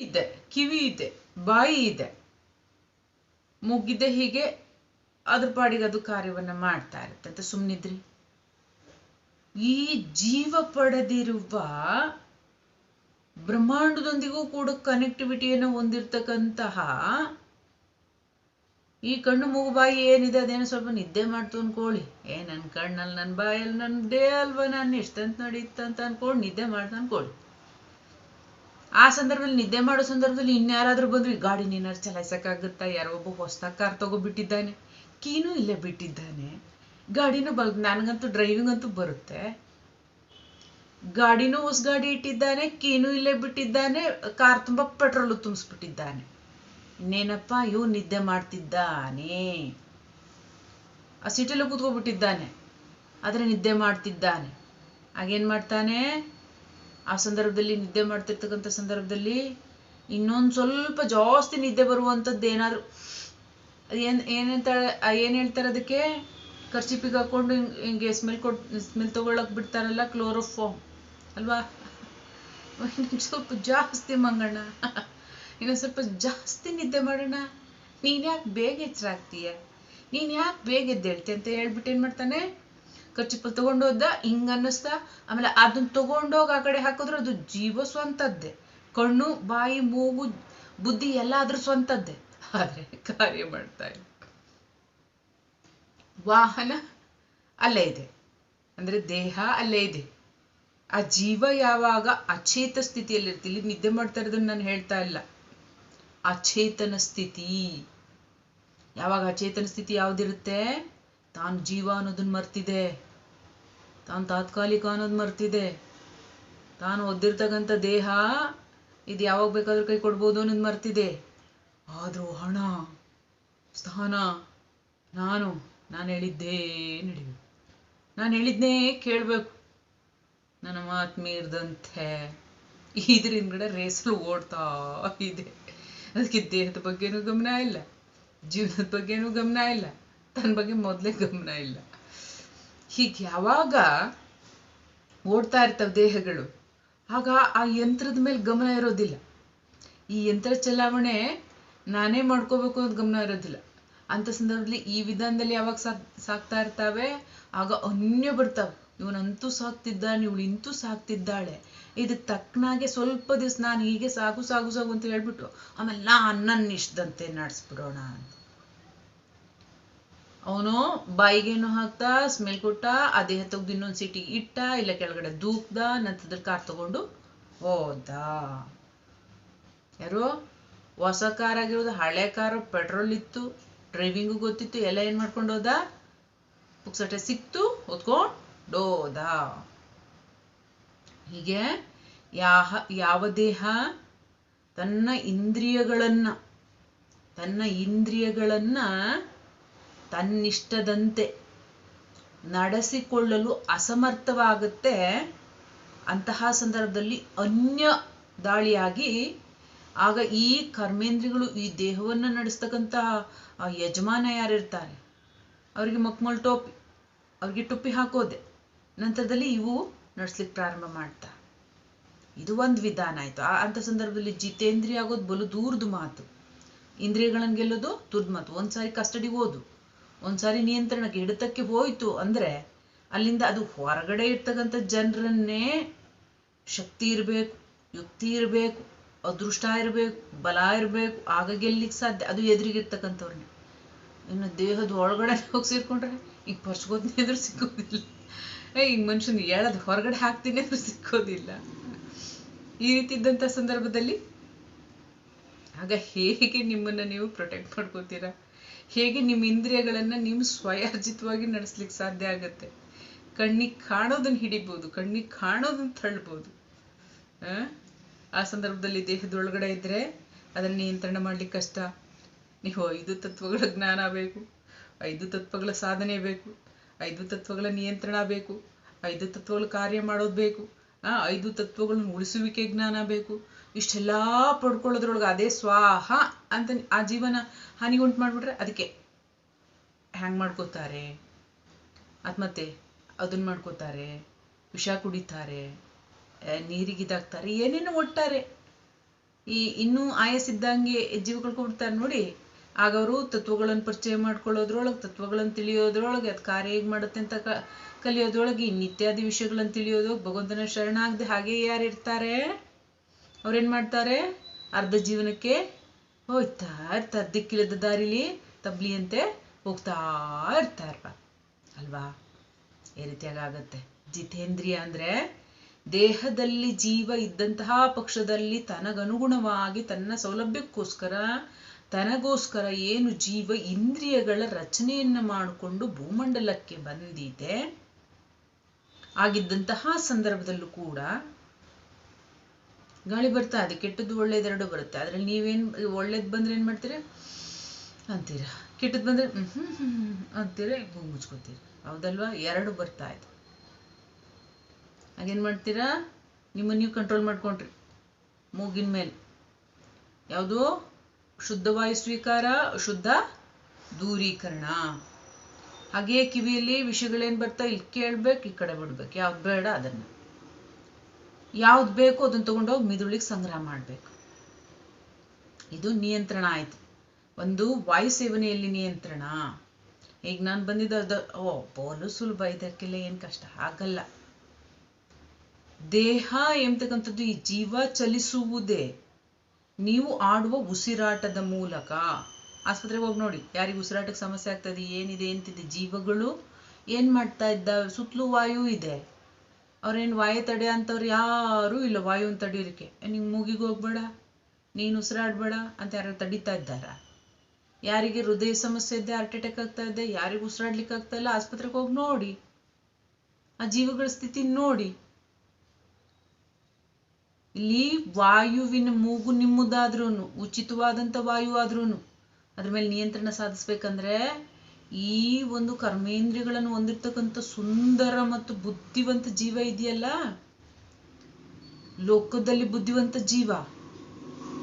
ಇದೆ, ಕಿವಿ ಇದೆ, ಬಾಯಿ ಇದೆ. ಮುಗ್ಗಿದೆ ಹೀಗೆ ಅದ್ರ ಪಾಡಿಗೆ ಅದು ಕಾರ್ಯವನ್ನ ಮಾಡ್ತಾ ಇರುತ್ತೆ. ಅಂತ ಸುಮ್ಮನಿದ್ರಿ ಈ ಜೀವ ಪಡೆದಿರುವ ಬ್ರಹ್ಮಾಂಡದೊಂದಿಗೂ ಕೂಡ ಕನೆಕ್ಟಿವಿಟಿಯನ್ನು ಹೊಂದಿರ್ತಕ್ಕಂತಹ ಈ ಕಣ್ಣು ಮೂಗು ಬಾಯಿ ಏನಿದೆ ಅದೇನೋ ಸ್ವಲ್ಪ ನಿದ್ದೆ ಮಾಡ್ತು ಅನ್ಕೊಳ್ಳಿ. ಏ ನನ್ನ ಕಣ್ಣಲ್ಲಿ ನನ್ನ ಬಾಯಲ್ಲಿ ನನ್ನ ದೇ ಅಲ್ವಾ ನಾನು ಎಷ್ಟಂತ ನಡೀತಂತ ಅನ್ಕೊಂಡು ನಿದ್ದೆ ಮಾಡ್ತು ಅನ್ಕೊಳ್ಳಿ. ಆ ಸಂದರ್ಭದಲ್ಲಿ, ನಿದ್ದೆ ಮಾಡೋ ಸಂದರ್ಭದಲ್ಲಿ ಇನ್ಯಾರಾದ್ರೂ ಬಂದ್ರೆ ಗಾಡಿ ನೀನಾರು ಚಲಾಯಿಸಕ್ಕಾಗುತ್ತಾ? ಯಾರೋ ಒಬ್ಬ ಹೊಸ್ದಾಗ್ ಕಾರ್ ತಗೋಬಿಟ್ಟಿದ್ದಾನೆ. ಕೀನೂ ಇಲ್ಲೇ ಬಿಟ್ಟಿದ್ದಾನೆ. ಗಾಡಿನೂ ಬಲ್, ನನಗಂತೂ ಡ್ರೈವಿಂಗ್ ಅಂತೂ ಬರುತ್ತೆ. ಗಾಡಿನೂ ಹೊಸ ಗಾಡಿ ಇಟ್ಟಿದ್ದಾನೆ, ಕೀನೂ ಇಲ್ಲೇ ಬಿಟ್ಟಿದ್ದಾನೆ, ಕಾರ್ ತುಂಬಾ ಪೆಟ್ರೋಲು ತುಂಬಿಸ್ಬಿಟ್ಟಿದ್ದಾನೆ. ಇನ್ನೇನಪ್ಪ? ಇವ್ ನಿದ್ದೆ ಮಾಡ್ತಿದ್ದಾನೆ. ಆ ಸೀಟಲ್ಲೂ ಕೂತ್ಕೊಬಿಟ್ಟಿದ್ದಾನೆ. ಆದ್ರೆ ನಿದ್ದೆ ಮಾಡ್ತಿದ್ದಾನೆ. ಆಗೇನ್ ಮಾಡ್ತಾನೆ? ಆ ಸಂದರ್ಭದಲ್ಲಿ ನಿದ್ದೆ ಮಾಡ್ತಿರ್ತಕ್ಕಂಥ ಸಂದರ್ಭದಲ್ಲಿ ಇನ್ನೊಂದು ಸ್ವಲ್ಪ ಜಾಸ್ತಿ ನಿದ್ದೆ ಬರುವಂಥದ್ದು ಏನಾದ್ರು. ಏನ್ ಏನಂತಾಳೆ ಏನ್ ಹೇಳ್ತಾರೆ ಅದಕ್ಕೆ? ಖರ್ಚಿಪಿಗೆ ಹಾಕೊಂಡು ಹಿಂಗೆ ಸ್ಮೆಲ್ ಕೊಟ್ ಸ್ಮೆಲ್ ತಗೊಳಕ್ ಬಿಡ್ತಾರಲ್ಲ ಕ್ಲೋರೋಫಾಮ್ ಅಲ್ವಾ? ಸ್ವಲ್ಪ ಜಾಸ್ತಿ ಮಂಗಣ ಇನ್ನೊಂದ್ ಸ್ವಲ್ಪ ಜಾಸ್ತಿ ನಿದ್ದೆ ಮಾಡೋಣ. ನೀನ್ ಯಾಕೆ ಬೇಗ ಎಚ್ಚರ ಆಗ್ತೀಯ ನೀನ್ ಯಾಕೆ ಬೇಗ ಎದ್ದೇಳ್ತಿ ಅಂತ ಹೇಳ್ಬಿಟ್ಟು ಏನ್ ಮಾಡ್ತಾನೆ? ಖರ್ಚಿಪಲ್ ಹೋದ, ಹಿಂಗ ಅನ್ನಿಸ್ತಾ. ಆಮೇಲೆ ಅದನ್ನ ತಗೊಂಡೋಗಿ ಆ ಕಡೆ ಹಾಕಿದ್ರೆ ಅದು ಜೀವ ಸ್ವಂತದ್ದೇ. ಕಣ್ಣು, ಬಾಯಿ, ಮೂಗು, ಬುದ್ಧಿ ಎಲ್ಲ ಅದ್ರ ಸ್ವಂತದ್ದೇ. ಆದ್ರೆ ಕಾರ್ಯ ಮಾಡ್ತಾ ಇಲ್ಲ. ವಾಹನ ಅಲ್ಲೇ ಇದೆ. ಅಂದ್ರೆ ದೇಹ ಅಲ್ಲೇ ಇದೆ. ಆ ಜೀವ ಯಾವಾಗ ಅಚೇತ ಸ್ಥಿತಿಯಲ್ಲಿರುತ್ತೆ ಇಲ್ಲಿ ನಿದ್ದೆ ಮಾಡ್ತಾ ಇರೋದನ್ನ ನಾನು ಹೇಳ್ತಾ ಇಲ್ಲ. ಅಚೇತನ ಸ್ಥಿತಿ. ಯಾವಾಗ ಅಚೇತನ ಸ್ಥಿತಿ ಯಾವ್ದಿರುತ್ತೆ? ತಾನು ಜೀವ ಅನ್ನೋದನ್ನ ಮರ್ತಿದೆ. ತಾನು ತಾತ್ಕಾಲಿಕ ಅನ್ನೋದು ಮರ್ತಿದೆ. ತಾನು ಒದ್ದಿರ್ತಕ್ಕಂಥ ದೇಹ ಇದು ಯಾವಾಗ ಬೇಕಾದ್ರೂ ಕೈ ಕೊಡ್ಬೋದು ಅನ್ನೋದು ಮರ್ತಿದೆ. ಆದ್ರೂ ಹಣ, ಸ್ಥಾನ, ನಾನು ನಾನು ಹೇಳಿದ್ದೇ ನಡಿಬೇಕು. ನಾನು ಹೇಳಿದ್ನೇ ಕೇಳಬೇಕು. ನನ್ನ ಮಾತು ಮೀರ್ದಂತೆ. ಇದ್ರ ಹಿಂದ್ಗಡೆ ರೇಸಲ್ಲಿ ಓಡ್ತಾ ಇದೆ. ಅದಕ್ಕೆ ದೇಹದ ಬಗ್ಗೆನೂ ಗಮನ ಇಲ್ಲ. ಜೀವನದ ಬಗ್ಗೆನೂ ಗಮನ ಇಲ್ಲ. ತನ್ನ ಬಗ್ಗೆ ಮೊದಲೇ ಗಮನ ಇಲ್ಲ. ಹೀಗೆ ಯಾವಾಗ ಓಡ್ತಾ ಇರ್ತವೆ ದೇಹಗಳು, ಆಗ ಆ ಯಂತ್ರದ ಮೇಲೆ ಗಮನ ಇರೋದಿಲ್ಲ. ಈ ಯಂತ್ರ ಚಲಾವಣೆ ನಾನೇ ಮಾಡ್ಕೋಬೇಕು ಅಂತ ಗಮನ ಇರೋದಿಲ್ಲ. ಅಂತ ಸಂದರ್ಭದಲ್ಲಿ ಈ ವಿಧಾನದಲ್ಲಿ ಯಾವಾಗ ಸಾಕ್, ಸಾಕ್ತಾ ಇರ್ತಾವೆ, ಆಗ ಅನ್ಯ ಬರ್ತಾವೆ. ಇವನಂತೂ ಸಾಕ್ತಿದ್ದಾನೆ ಇವಳು ಇಂತೂ ಸಾಕ್ತಿದ್ದಾಳೆ. ಇದಕ್ಕೆ ತಕ್ಕನಾಗೆ ಸ್ವಲ್ಪ ದಿವಸ ನಾನು ಹೀಗೆ ಸಾಗು ಸಾಗು ಸಾಗು ಅಂತ ಹೇಳ್ಬಿಟ್ಟು ಆಮೇಲೆ ನಾನು ನನ್ನ ಇಷ್ಟದಂತೆ ನಡೆಸ್ಬಿಡೋಣ ಅಂತ. ಅವನು ಬಾಯಿಗೇನು ಹಾಕ್ತಾ ಸ್ಮೆಲ್ ಕೊಟ್ಟ, ಅದೇ ದೇಹ ತೆಗ್ದು ಇನ್ನೊಂದು ಸಿಟಿ ಇಟ್ಟ, ಇಲ್ಲ ಕೆಳಗಡೆ ದೂಕ್ದ, ನಂತರದಲ್ಲಿ ಕಾರ್ ತಗೊಂಡು ಹೋದ. ಯಾರು? ಹೊಸ ಕಾರ್ ಆಗಿರೋದು, ಹಳೆ ಕಾರು ಪೆಟ್ರೋಲ್ ಇತ್ತು ಡ್ರೈವಿಂಗು ಗೊತ್ತಿತ್ತು, ಎಲ್ಲ ಏನ್ ಮಾಡ್ಕೊಂಡು ಹೋದ? ಪುಕ್ಸಟೆ ಸಿಕ್ತು, ಹೊತ್ಕೊಂಡು ಹೋದ. ಹೀಗೆ ಯಾಹ, ಯಾವ ದೇಹ? ತನ್ನ ಇಂದ್ರಿಯಗಳನ್ನ ತನ್ನ ಇಂದ್ರಿಯಗಳನ್ನ ತನ್ನಿಷ್ಟದಂತೆ ನಡೆಸಿಕೊಳ್ಳಲು ಅಸಮರ್ಥವಾಗುತ್ತೆ. ಅಂತಹ ಸಂದರ್ಭದಲ್ಲಿ ಅನ್ಯ ದಾಳಿಯಾಗಿ ಆಗ ಈ ಕರ್ಮೇಂದ್ರಿಗಳು ಈ ದೇಹವನ್ನ ನಡೆಸ್ತಕ್ಕಂತಹ ಯಜಮಾನ ಯಾರಿರ್ತಾರೆ? ಅವರಿಗೆ ಮಕ್ಮಲ್ ಟೋಪಿ, ಅವ್ರಿಗೆ ಟುಪ್ಪಿ ಹಾಕೋದೆ. ನಂತರದಲ್ಲಿ ಇವು ನಡೆಸ್ಲಿಕ್ಕೆ ಪ್ರಾರಂಭ ಮಾಡ್ತಾ. ಇದು ಒಂದು ವಿಧಾನ ಆಯ್ತು. ಆ ಅಂತ ಸಂದರ್ಭದಲ್ಲಿ ಜಿತೇಂದ್ರಿಯ ಆಗೋದು ಬಲು ದೂರದ ಮಾತು. ಇಂದ್ರಿಯಗಳನ್ನ ಗೆಲ್ಲೋದು ದೂರದ ಮಾತು. ಒಂದ್ಸಾರಿ ಕಸ್ಟಡಿಗೆ ಹೋದು ಒಂದ್ಸಾರಿ ನಿಯಂತ್ರಣಕ್ಕೆ ಹಿಡಿತಕ್ಕೆ ಹೋಯ್ತು ಅಂದ್ರೆ ಅಲ್ಲಿಂದ ಅದು ಹೊರಗಡೆ ಇರ್ತಕ್ಕಂಥ ಜನರನ್ನೇ ಶಕ್ತಿ ಇರಬೇಕು, ಯುಕ್ತಿ ಇರಬೇಕು, ಅದೃಷ್ಟ ಇರಬೇಕು, ಬಲ ಇರಬೇಕು, ಆಗ ಗೆಲ್ಲಿಕ್ ಸಾಧ್ಯ. ಅದು ಎದುರಿಗಿರ್ತಕ್ಕಂಥವ್ರನ್ನ ಇನ್ನು ದೇಹದ ಒಳಗಡೆ ಹೋಗಿ ಸೇರ್ಕೊಂಡ್ರೆ ಈಗ ಪರ್ಸ್ಕೋತೀನಿ ಎದುರು ಸಿಕ್ಕೋದಿಲ್ಲ. ಈಗ ಮನುಷ್ಯನ ಹೇಳೋದು ಹೊರಗಡೆ ಹಾಕ್ತೀನಿ ಅಂದ್ರೆ ಸಿಕ್ಕೋದಿಲ್ಲ. ಈ ರೀತಿ ಇದ್ದಂಥ ಸಂದರ್ಭದಲ್ಲಿ ಆಗ ಹೇಗೆ ನಿಮ್ಮನ್ನ ನೀವು ಪ್ರೊಟೆಕ್ಟ್ ಮಾಡ್ಕೋತೀರಾ? ಹೇಗೆ ನಿಮ್ಮ ಇಂದ್ರಿಯಗಳನ್ನ ನೀವು ಸ್ವಯಾರ್ಜಿತವಾಗಿ ನಡೆಸ್ಲಿಕ್ಕೆ ಸಾಧ್ಯ ಆಗತ್ತೆ? ಕಣ್ಣಿಗೆ ಕಾಣೋದನ್ನು ಹಿಡಿಬೋದು, ಕಣ್ಣಿಗೆ ಕಾಣೋದನ್ನ ತಳ್ಬೋದು. ಆ? ಸಂದರ್ಭದಲ್ಲಿ ದೇಹದೊಳಗಡೆ ಇದ್ರೆ ಅದನ್ನ ನಿಯಂತ್ರಣ ಮಾಡ್ಲಿಕ್ಕೆ ಕಷ್ಟ. ನೀವು ಐದು ತತ್ವಗಳ ಜ್ಞಾನ ಬೇಕು, ಐದು ತತ್ವಗಳ ಸಾಧನೆ ಬೇಕು, ಐದು ತತ್ವಗಳ ನಿಯಂತ್ರಣ ಬೇಕು, ಐದು ತತ್ವಗಳ ಕಾರ್ಯ ಮಾಡೋದು ಬೇಕು, ಆ ಐದು ತತ್ವಗಳನ್ನ ಉಳಿಸುವಿಕೆ ಜ್ಞಾನ ಬೇಕು ಇಷ್ಟೆಲ್ಲ ಪಡ್ಕೊಳ್ಳೋದ್ರೊಳಗೆ ಅದೇ ಸ್ವಾಹ ಅಂತ ಆ ಜೀವನ ಹಾನಿಗುಂಟು ಮಾಡ್ಬಿಟ್ರೆ ಅದಕ್ಕೆ ಹ್ಯಾಂಗ್ ಮಾಡ್ಕೋತಾರೆ? ಆತ್ಮಹತ್ಯೆ ಅದನ್ನ ಮಾಡ್ಕೋತಾರೆ, ವಿಷ ಕುಡಿತಾರೆ ನೀರಿಗಿದಾಗ್ತಾರೆ ಏನೇನೋ ಒಟ್ಟಾರೆ. ಈ ಇನ್ನೂ ಆಯಸ್ಸಿದ್ದಂಗೆ ಜೀವ ಕಳ್ಕೊಂಡ್ಬಿಡ್ತಾರೆ ನೋಡಿ. ಆಗ ಅವರು ತತ್ವಗಳನ್ನು ಪರಿಚಯ ಮಾಡ್ಕೊಳ್ಳೋದ್ರೊಳಗೆ, ತತ್ವಗಳನ್ನು ತಿಳಿಯೋದ್ರೊಳಗೆ, ಅದು ಕಾರ್ಯ ಹೇಗೆ ಮಾಡುತ್ತೆ ಅಂತ ಕ, ಕಲಿಯೋದ್ರೊಳಗೆ ಇನ್ನಿತ್ಯಾದಿ ವಿಷಯಗಳನ್ನು ತಿಳಿಯೋದು, ಭಗವಂತನ ಶರಣಾಗದೆ ಹಾಗೆ ಯಾರು ಇರ್ತಾರೆ? ಅವ್ರೇನ್ ಮಾಡ್ತಾರೆ? ಅರ್ಧ ಜೀವನಕ್ಕೆ ಹೋಗ್ತಾ ಇರ್ತಾರೆ ದಿಕ್ಕಿಲ್ಲದ ದಾರಿಲಿ ತಬ್ಲಿಯಂತೆ ಹೋಗ್ತಾ ಇರ್ತಾರಪ್ಪ ಅಲ್ವಾ? ಈ ರೀತಿಯಾಗಿ ಆಗತ್ತೆ. ಜಿತೇಂದ್ರಿಯ ಅಂದ್ರೆ ದೇಹದಲ್ಲಿ ಜೀವ ಇದ್ದಂತಹ ಪಕ್ಷದಲ್ಲಿ ತನಗನುಗುಣವಾಗಿ ತನ್ನ ಸೌಲಭ್ಯಕ್ಕೋಸ್ಕರ, ತನಗೋಸ್ಕರ ಏನು ಜೀವ ಇಂದ್ರಿಯಗಳ ರಚನೆಯನ್ನ ಮಾಡಿಕೊಂಡು ಭೂಮಂಡಲಕ್ಕೆ ಬಂದಿದೆ, ಆಗಿದ್ದಂತಹ ಸಂದರ್ಭದಲ್ಲೂ ಕೂಡ ಗಾಳಿ ಬರ್ತಾ ಇದೆ, ಕೆಟ್ಟದ್ದು ಒಳ್ಳೇದೆರಡು ಬರುತ್ತೆ. ಅದ್ರಲ್ಲಿ ನೀವೇನ್, ಒಳ್ಳೇದ್ ಬಂದ್ರೆ ಏನ್ ಮಾಡ್ತೀರಿ? ಅಂತೀರಾ? ಕೆಟ್ಟದ್ ಬಂದ್ರೆ, ಹ್ಮ್ ಅಂತೀರಾ? ಮುಚ್ಕೋತೀರಿ? ಹೌದಲ್ವಾ? ಎರಡು ಬರ್ತಾ ಇದೆ. ಹಾಗೇನ್ ಮಾಡ್ತೀರಾ? ನಿಮ್ಮ ನೀವು ಕಂಟ್ರೋಲ್ ಮಾಡ್ಕೊಂಡ್ರಿ. ಮೂಗಿನ ಮೇಲೆ. ಯಾವುದು? ಶುದ್ಧ ವಾಯು ಸ್ವೀಕಾರ, ಶುದ್ಧ ದೂರೀಕರಣ. ಹಾಗೆಯೇ ಕಿವಿಯಲ್ಲಿ ವಿಷಯಗಳೇನ್ ಬರ್ತಾ ಇಲ್ಲಿ. ಕೇಳ್ಬೇಕು, ಈ ಕಡೆ ಬಿಡ್ಬೇಕು. ಯಾವ್ದು ಬೇಡ ಅದನ್ನ. ಯಾವ್ದು ಬೇಕೋ ಅದನ್ನ ತಗೊಂಡೋಗಿ ಮಿದುಳಿಗೆ ಸಂಗ್ರಹ ಮಾಡಬೇಕು. ಇದು ನಿಯಂತ್ರಣ ಆಯ್ತು. ಒಂದು ವಾಯು ಸೇವನೆಯಲ್ಲಿ ನಿಯಂತ್ರಣ. ಈಗ ನಾನು ಬಂದಿದ್ದ ಓ ಬೋಲು ಸುಲಭ, ಇದಕ್ಕೆಲ್ಲ ಏನು ಕಷ್ಟ? ಆಗಲ್ಲ ದೇಹ ಎಂಬತಕ್ಕಂಥದ್ದು ಈ ಜೀವ ಚಲಿಸುವುದೇ. ನೀವು ಆಡುವ ಉಸಿರಾಟದ ಮೂಲಕ. ಆಸ್ಪತ್ರೆಗೆ ಹೋಗಿ ನೋಡಿ. ಯಾರಿಗೆ ಉಸಿರಾಟಕ್ಕೆ ಸಮಸ್ಯೆ ಆಗ್ತದೆ ಏನಿದೆ ಎಂತಿದೆ ಜೀವಗಳು ಏನ್ ಮಾಡ್ತಾ ಇದ್ದಾವೆ? ಸುತ್ತಲೂ ವಾಯು ಇದೆ. ಅವ್ರೇನು ವಾಯು ತಡೆ ಅಂತವ್ರು ಯಾರೂ ಇಲ್ಲ ವಾಯುವನ್ನು ತಡೀಲಿಕ್ಕೆ. ನಿಂಗೆ ಮೂಗಿಗೆ ಹೋಗ್ಬೇಡ, ನೀನು ಉಸಿರಾಡ್ಬೇಡ ಅಂತ ಯಾರು ತಡೀತಾ ಇದ್ದಾರ? ಯಾರಿಗೆ ಹೃದಯ ಸಮಸ್ಯೆ ಇದೆ ಹಾರ್ಟ್ ಅಟ್ಯಾಕ್ ಆಗ್ತಾ ಇದೆ, ಯಾರಿಗೆ ಉಸಿರಾಡ್ಲಿಕ್ಕೆ ಆಗ್ತಾ ಇಲ್ಲ, ಆಸ್ಪತ್ರೆಗೆ ಹೋಗಿ ನೋಡಿ. ಆ ಜೀವಗಳ ಸ್ಥಿತಿ ನೋಡಿ. ಇಲ್ಲಿ ವಾಯುವಿನ ಮೂಗು ನಿಮ್ಮದಾದ್ರೂನು, ಉಚಿತವಾದಂತ ವಾಯು ಆದ್ರೂನು. ಅದ್ರ ಮೇಲೆ ನಿಯಂತ್ರಣ ಸಾಧಿಸ್ಬೇಕಂದ್ರೆ ಈ ಒಂದು ಕರ್ಮೇಂದ್ರಿಯಗಳನ್ನು ಹೊಂದಿರ್ತಕ್ಕಂಥ ಸುಂದರ ಮತ್ತು ಬುದ್ಧಿವಂತ ಜೀವ ಇದೆಯಲ್ಲ? ಲೋಕದಲ್ಲಿ ಬುದ್ಧಿವಂತ ಜೀವ.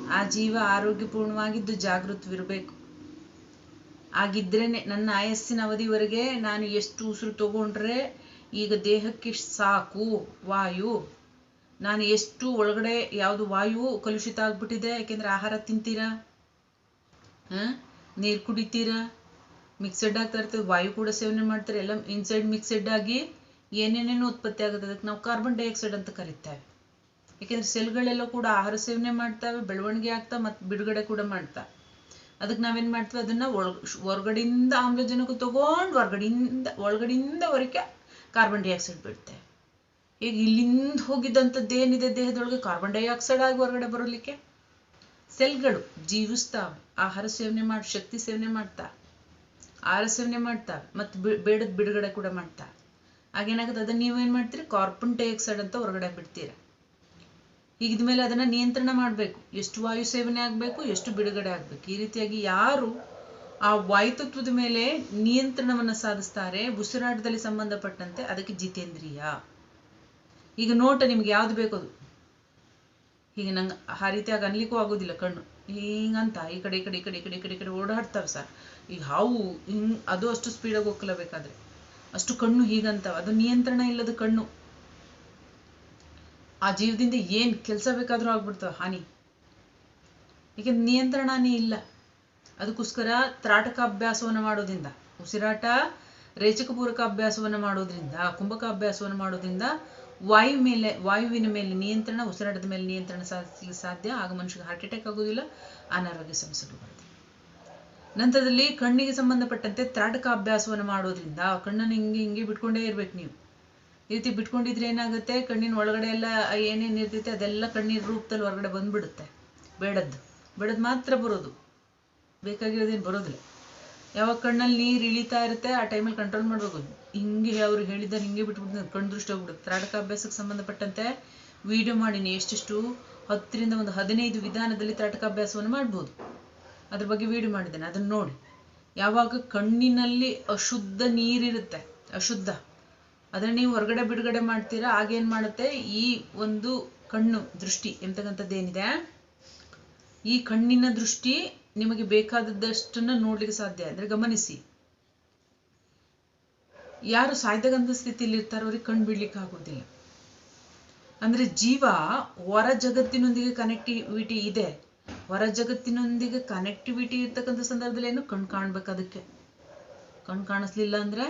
ಆ ಜೀವ ಆರೋಗ್ಯಪೂರ್ಣವಾಗಿದ್ದು ಜಾಗೃತವಿರಬೇಕು. ಆಗಿದ್ರೇನೆ ನನ್ನ ಆಯಸ್ಸಿನ ಅವಧಿವರೆಗೆ ನಾನು ಎಷ್ಟು ಉಸಿರು ತಗೊಂಡ್ರೆ ಈಗ ದೇಹಕ್ಕೆ ಸಾಕು, ವಾಯು. ನಾನು ಎಷ್ಟು ಒಳಗಡೆ ಯಾವುದು ವಾಯು ಕಲುಷಿತ ಆಗ್ಬಿಟ್ಟಿದೆ, ಯಾಕೆಂದ್ರೆ ಆಹಾರ ತಿಂತೀರಾ? ಹ? ನೀರು ಕುಡಿತೀರಾ? ಮಿಕ್ಸೆಡ್ ಆಗಿ ತರ್ತದೆ ವಾಯು ಕೂಡ ಸೇವನೆ ಮಾಡ್ತಾರೆ, ಎಲ್ಲ ಇನ್ಸೈಡ್ ಮಿಕ್ಸೆಡ್ ಆಗಿ ಏನೇನೇನು ಉತ್ಪತ್ತಿ ಆಗುತ್ತೆ, ಅದಕ್ಕೆ ನಾವು ಕಾರ್ಬನ್ ಡೈಆಕ್ಸೈಡ್ ಅಂತ ಕರಿತೇವೆ. ಯಾಕೆಂದ್ರೆ ಸೆಲ್ಗಳೆಲ್ಲ ಕೂಡ ಆಹಾರ ಸೇವನೆ ಮಾಡ್ತಾವೆ, ಬೆಳವಣಿಗೆ ಆಗ್ತಾ ಮತ್ತೆ ಬಿಡುಗಡೆ ಕೂಡ ಮಾಡ್ತಾ ಅದಕ್ಕೆ ನಾವೇನ್ ಮಾಡ್ತೀವಿ, ಅದನ್ನ ಒಳ ಹೊರಗಡೆಯಿಂದ ಆಮ್ಲಜನಕ ತಗೊಂಡು ಹೊರಗಡೆಯಿಂದ, ಒಳಗಡೆಯಿಂದ ಹೊರಕ್ಕೆ ಕಾರ್ಬನ್ ಡೈಆಕ್ಸೈಡ್ ಬಿಡ್ತೇವೆ. ಈಗ ಇಲ್ಲಿಂದ ಹೋಗಿದ್ದಂಥದ್ದು ಏನಿದೆ ದೇಹದೊಳಗೆ? ಕಾರ್ಬನ್ ಡೈಆಕ್ಸೈಡ್ ಆಗಿ ಹೊರಗಡೆ ಬರಲಿಕ್ಕೆ. ಸೆಲ್ಗಳು ಜೀವಿಸ್ತಾವೆ, ಆಹಾರ ಸೇವನೆ ಮಾಡಿ, ಶಕ್ತಿ ಸೇವನೆ ಮಾಡ್ತಾ ಆಹಾರ ಮಾಡ್ತಾ ಮತ್ತು ಬೇಡದ ಬಿಡುಗಡೆ ಕೂಡ ಮಾಡ್ತಾ ಆಗೇನಾಗುತ್ತೆ ಅದನ್ನ ನೀವೇನ್ ಮಾಡ್ತೀರಿ? ಕಾರ್ಬನ್ ಡೈಆಕ್ಸೈಡ್ ಅಂತ ಹೊರಗಡೆ ಬಿಡ್ತೀರ. ಈಗ ಮೇಲೆ ಅದನ್ನ ನಿಯಂತ್ರಣ ಮಾಡಬೇಕು. ಎಷ್ಟು ವಾಯು ಸೇವನೆ ಆಗಬೇಕು, ಎಷ್ಟು ಬಿಡುಗಡೆ ಆಗಬೇಕು. ಈ ರೀತಿಯಾಗಿ ಯಾರು ಆ ವಾಯುತತ್ವದ ಮೇಲೆ ನಿಯಂತ್ರಣವನ್ನ ಸಾಧಿಸ್ತಾರೆ, ಉಸಿರಾಟದಲ್ಲಿ ಸಂಬಂಧಪಟ್ಟಂತೆ ಅದಕ್ಕೆ ಜಿತೇಂದ್ರಿಯ. ಈಗ ನೋಟ ನಿಮ್ಗೆ ಯಾವ್ದು ಬೇಕದು ಹೀಗೆ ನಂಗೆ ಆ ರೀತಿಯಾಗಿ ಅನ್ಲಿಕ್ಕೂ ಆಗೋದಿಲ್ಲ ಕಣ್ಣು. ಹಿಂಗಂತ ಈ ಕಡೆ ಈ ಕಡೆ ಈ ಕಡೆ ಈ ಕಡೆ ಈ ಕಡೆ ಈ ಕಡೆ ಓಡಾಡ್ತಾವೆ ಸರ್ ಈಗ ಹಾವು ಹಿಂಗ್ ಅದು ಅಷ್ಟು ಸ್ಪೀಡಾಗಿ ಹೋಗ್ಕಲ ಬೇಕಾದ್ರೆ. ಅಷ್ಟು ಕಣ್ಣು ಹೀಗಂತ ಅದು ನಿಯಂತ್ರಣ ಇಲ್ಲದ ಕಣ್ಣು. ಆ ಜೀವದಿಂದ ಏನ್ ಕೆಲಸ ಬೇಕಾದ್ರೂ ಆಗ್ಬಿಡ್ತಾವ ಹಾನಿ. ಏಕೆಂದ್ರೆ ನಿಯಂತ್ರಣನೇ ಇಲ್ಲ. ಅದಕ್ಕೋಸ್ಕರ ತ್ರಾಟಕ ಅಭ್ಯಾಸವನ್ನು ಮಾಡೋದ್ರಿಂದ, ಉಸಿರಾಟ ರೇಚಕ ಪೂರಕ ಅಭ್ಯಾಸವನ್ನು ಮಾಡೋದ್ರಿಂದ ಕುಂಭಕ ಅಭ್ಯಾಸವನ್ನು ಮಾಡೋದ್ರಿಂದ ವಾಯು ಮೇಲೆ, ವಾಯುವಿನ ಮೇಲೆ ನಿಯಂತ್ರಣ, ಉಸಿರಾಟದ ಮೇಲೆ ನಿಯಂತ್ರಣ ಸಾಧಿಸಲಿಕ್ಕೆ ಸಾಧ್ಯ. ಆಗ ಮನುಷ್ಯಗೆ ಹಾರ್ಟ್ ಅಟ್ಯಾಕ್ ಆಗೋದಿಲ್ಲ, ಅನಾರೋಗ್ಯ ಸಮಸ್ಯೆಗಳು ನಂತರದಲ್ಲಿ ಕಣ್ಣಿಗೆ ಸಂಬಂಧಪಟ್ಟಂತೆ ತ್ರಾಟಕ ಅಭ್ಯಾಸವನ್ನು ಮಾಡೋದ್ರಿಂದ ಕಣ್ಣನ್ನು ಹಿಂಗೆ ಹಿಂಗೆ ಬಿಟ್ಕೊಂಡೇ ಇರ್ಬೇಕು ನೀವು. ಈ ರೀತಿ ಬಿಟ್ಕೊಂಡಿದ್ರೆ ಏನಾಗುತ್ತೆ? ಕಣ್ಣಿನ ಒಳಗಡೆ ಎಲ್ಲ ಏನೇನು ಇರ್ತೈತೆ ಅದೆಲ್ಲ ಕಣ್ಣಿನ ರೂಪದಲ್ಲಿ ಹೊರಗಡೆ ಬಂದ್ಬಿಡುತ್ತೆ. ಬೇಡದ್ದು. ಬೇಡದ್ ಮಾತ್ರ ಬರೋದು. ಬೇಕಾಗಿರೋದೇನು ಬರೋದಿಲ್ಲ. ಯಾವಾಗ ಕಣ್ಣಲ್ಲಿ ನೀರು ಇಳಿತಾ ಇರುತ್ತೆ, ಆ ಟೈಮಲ್ಲಿ ಕಂಟ್ರೋಲ್ ಮಾಡಬೇಕು. ಹಿಂಗೆ ಅವ್ರು ಹೇಳಿದ್ದಾರೆ ಹಿಂಗೆ ಬಿಟ್ಬಿಟ್ಟು ಕಣ್ಣು ದೃಷ್ಟಿ ಹೋಗ್ಬಿಡುತ್ತೆ. ತ್ರಾಟಕ ಅಭ್ಯಾಸಕ್ಕೆ ಸಂಬಂಧಪಟ್ಟಂತೆ ವಿಡಿಯೋ ಮಾಡಿನಿ. ಎಷ್ಟೆಷ್ಟು? ಹತ್ತರಿಂದ ಒಂದು ಹದಿನೈದು ವಿಧಾನದಲ್ಲಿ ತ್ರಾಟಕ ಅಭ್ಯಾಸವನ್ನು ಮಾಡ್ಬೋದು. ಅದ್ರ ಬಗ್ಗೆ ವಿಡಿಯೋ ಮಾಡಿದ್ದೇನೆ. ಅದನ್ನ ನೋಡಿ. ಯಾವಾಗ ಕಣ್ಣಿನಲ್ಲಿ ಅಶುದ್ಧ ನೀರಿರುತ್ತೆ, ಅಶುದ್ಧ. ಅದನ್ನ ನೀವು ಹೊರಗಡೆ ಬಿಡುಗಡೆ ಮಾಡ್ತೀರಾ ಆಗೇನ್ ಮಾಡುತ್ತೆ? ಈ ಒಂದು ಕಣ್ಣು ದೃಷ್ಟಿ ಎಂತಕ್ಕಂಥದ್ದೇನಿದೆ? ಈ ಕಣ್ಣಿನ ದೃಷ್ಟಿ ನಿಮಗೆ ಬೇಕಾದದ್ದಷ್ಟನ್ನ ನೋಡ್ಲಿಕ್ಕೆ ಸಾಧ್ಯ. ಅಂದ್ರೆ ಗಮನಿಸಿ. ಯಾರು ಸಾಯ್ದಗಂಧ ಸ್ಥಿತಿಯಲ್ಲಿ ಇರ್ತಾರೋ ಅವ್ರಿಗೆ ಕಣ್ ಬಿಡ್ಲಿಕ್ಕೆ ಆಗೋದಿಲ್ಲ. ಅಂದ್ರೆ ಜೀವ ಹೊರ ಜಗತ್ತಿನೊಂದಿಗೆ ಕನೆಕ್ಟಿವಿಟಿ ಇದೆ. ಹೊರ ಜಗತ್ತಿನೊಂದಿಗೆ ಕನೆಕ್ಟಿವಿಟಿ ಇರ್ತಕ್ಕಂಥ ಸಂದರ್ಭದಲ್ಲಿ ಏನು? ಕಣ್ ಕಾಣ್ಬೇಕು ಅದಕ್ಕೆ. ಕಣ್ ಕಾಣಿಸ್ಲಿಲ್ಲ ಅಂದ್ರೆ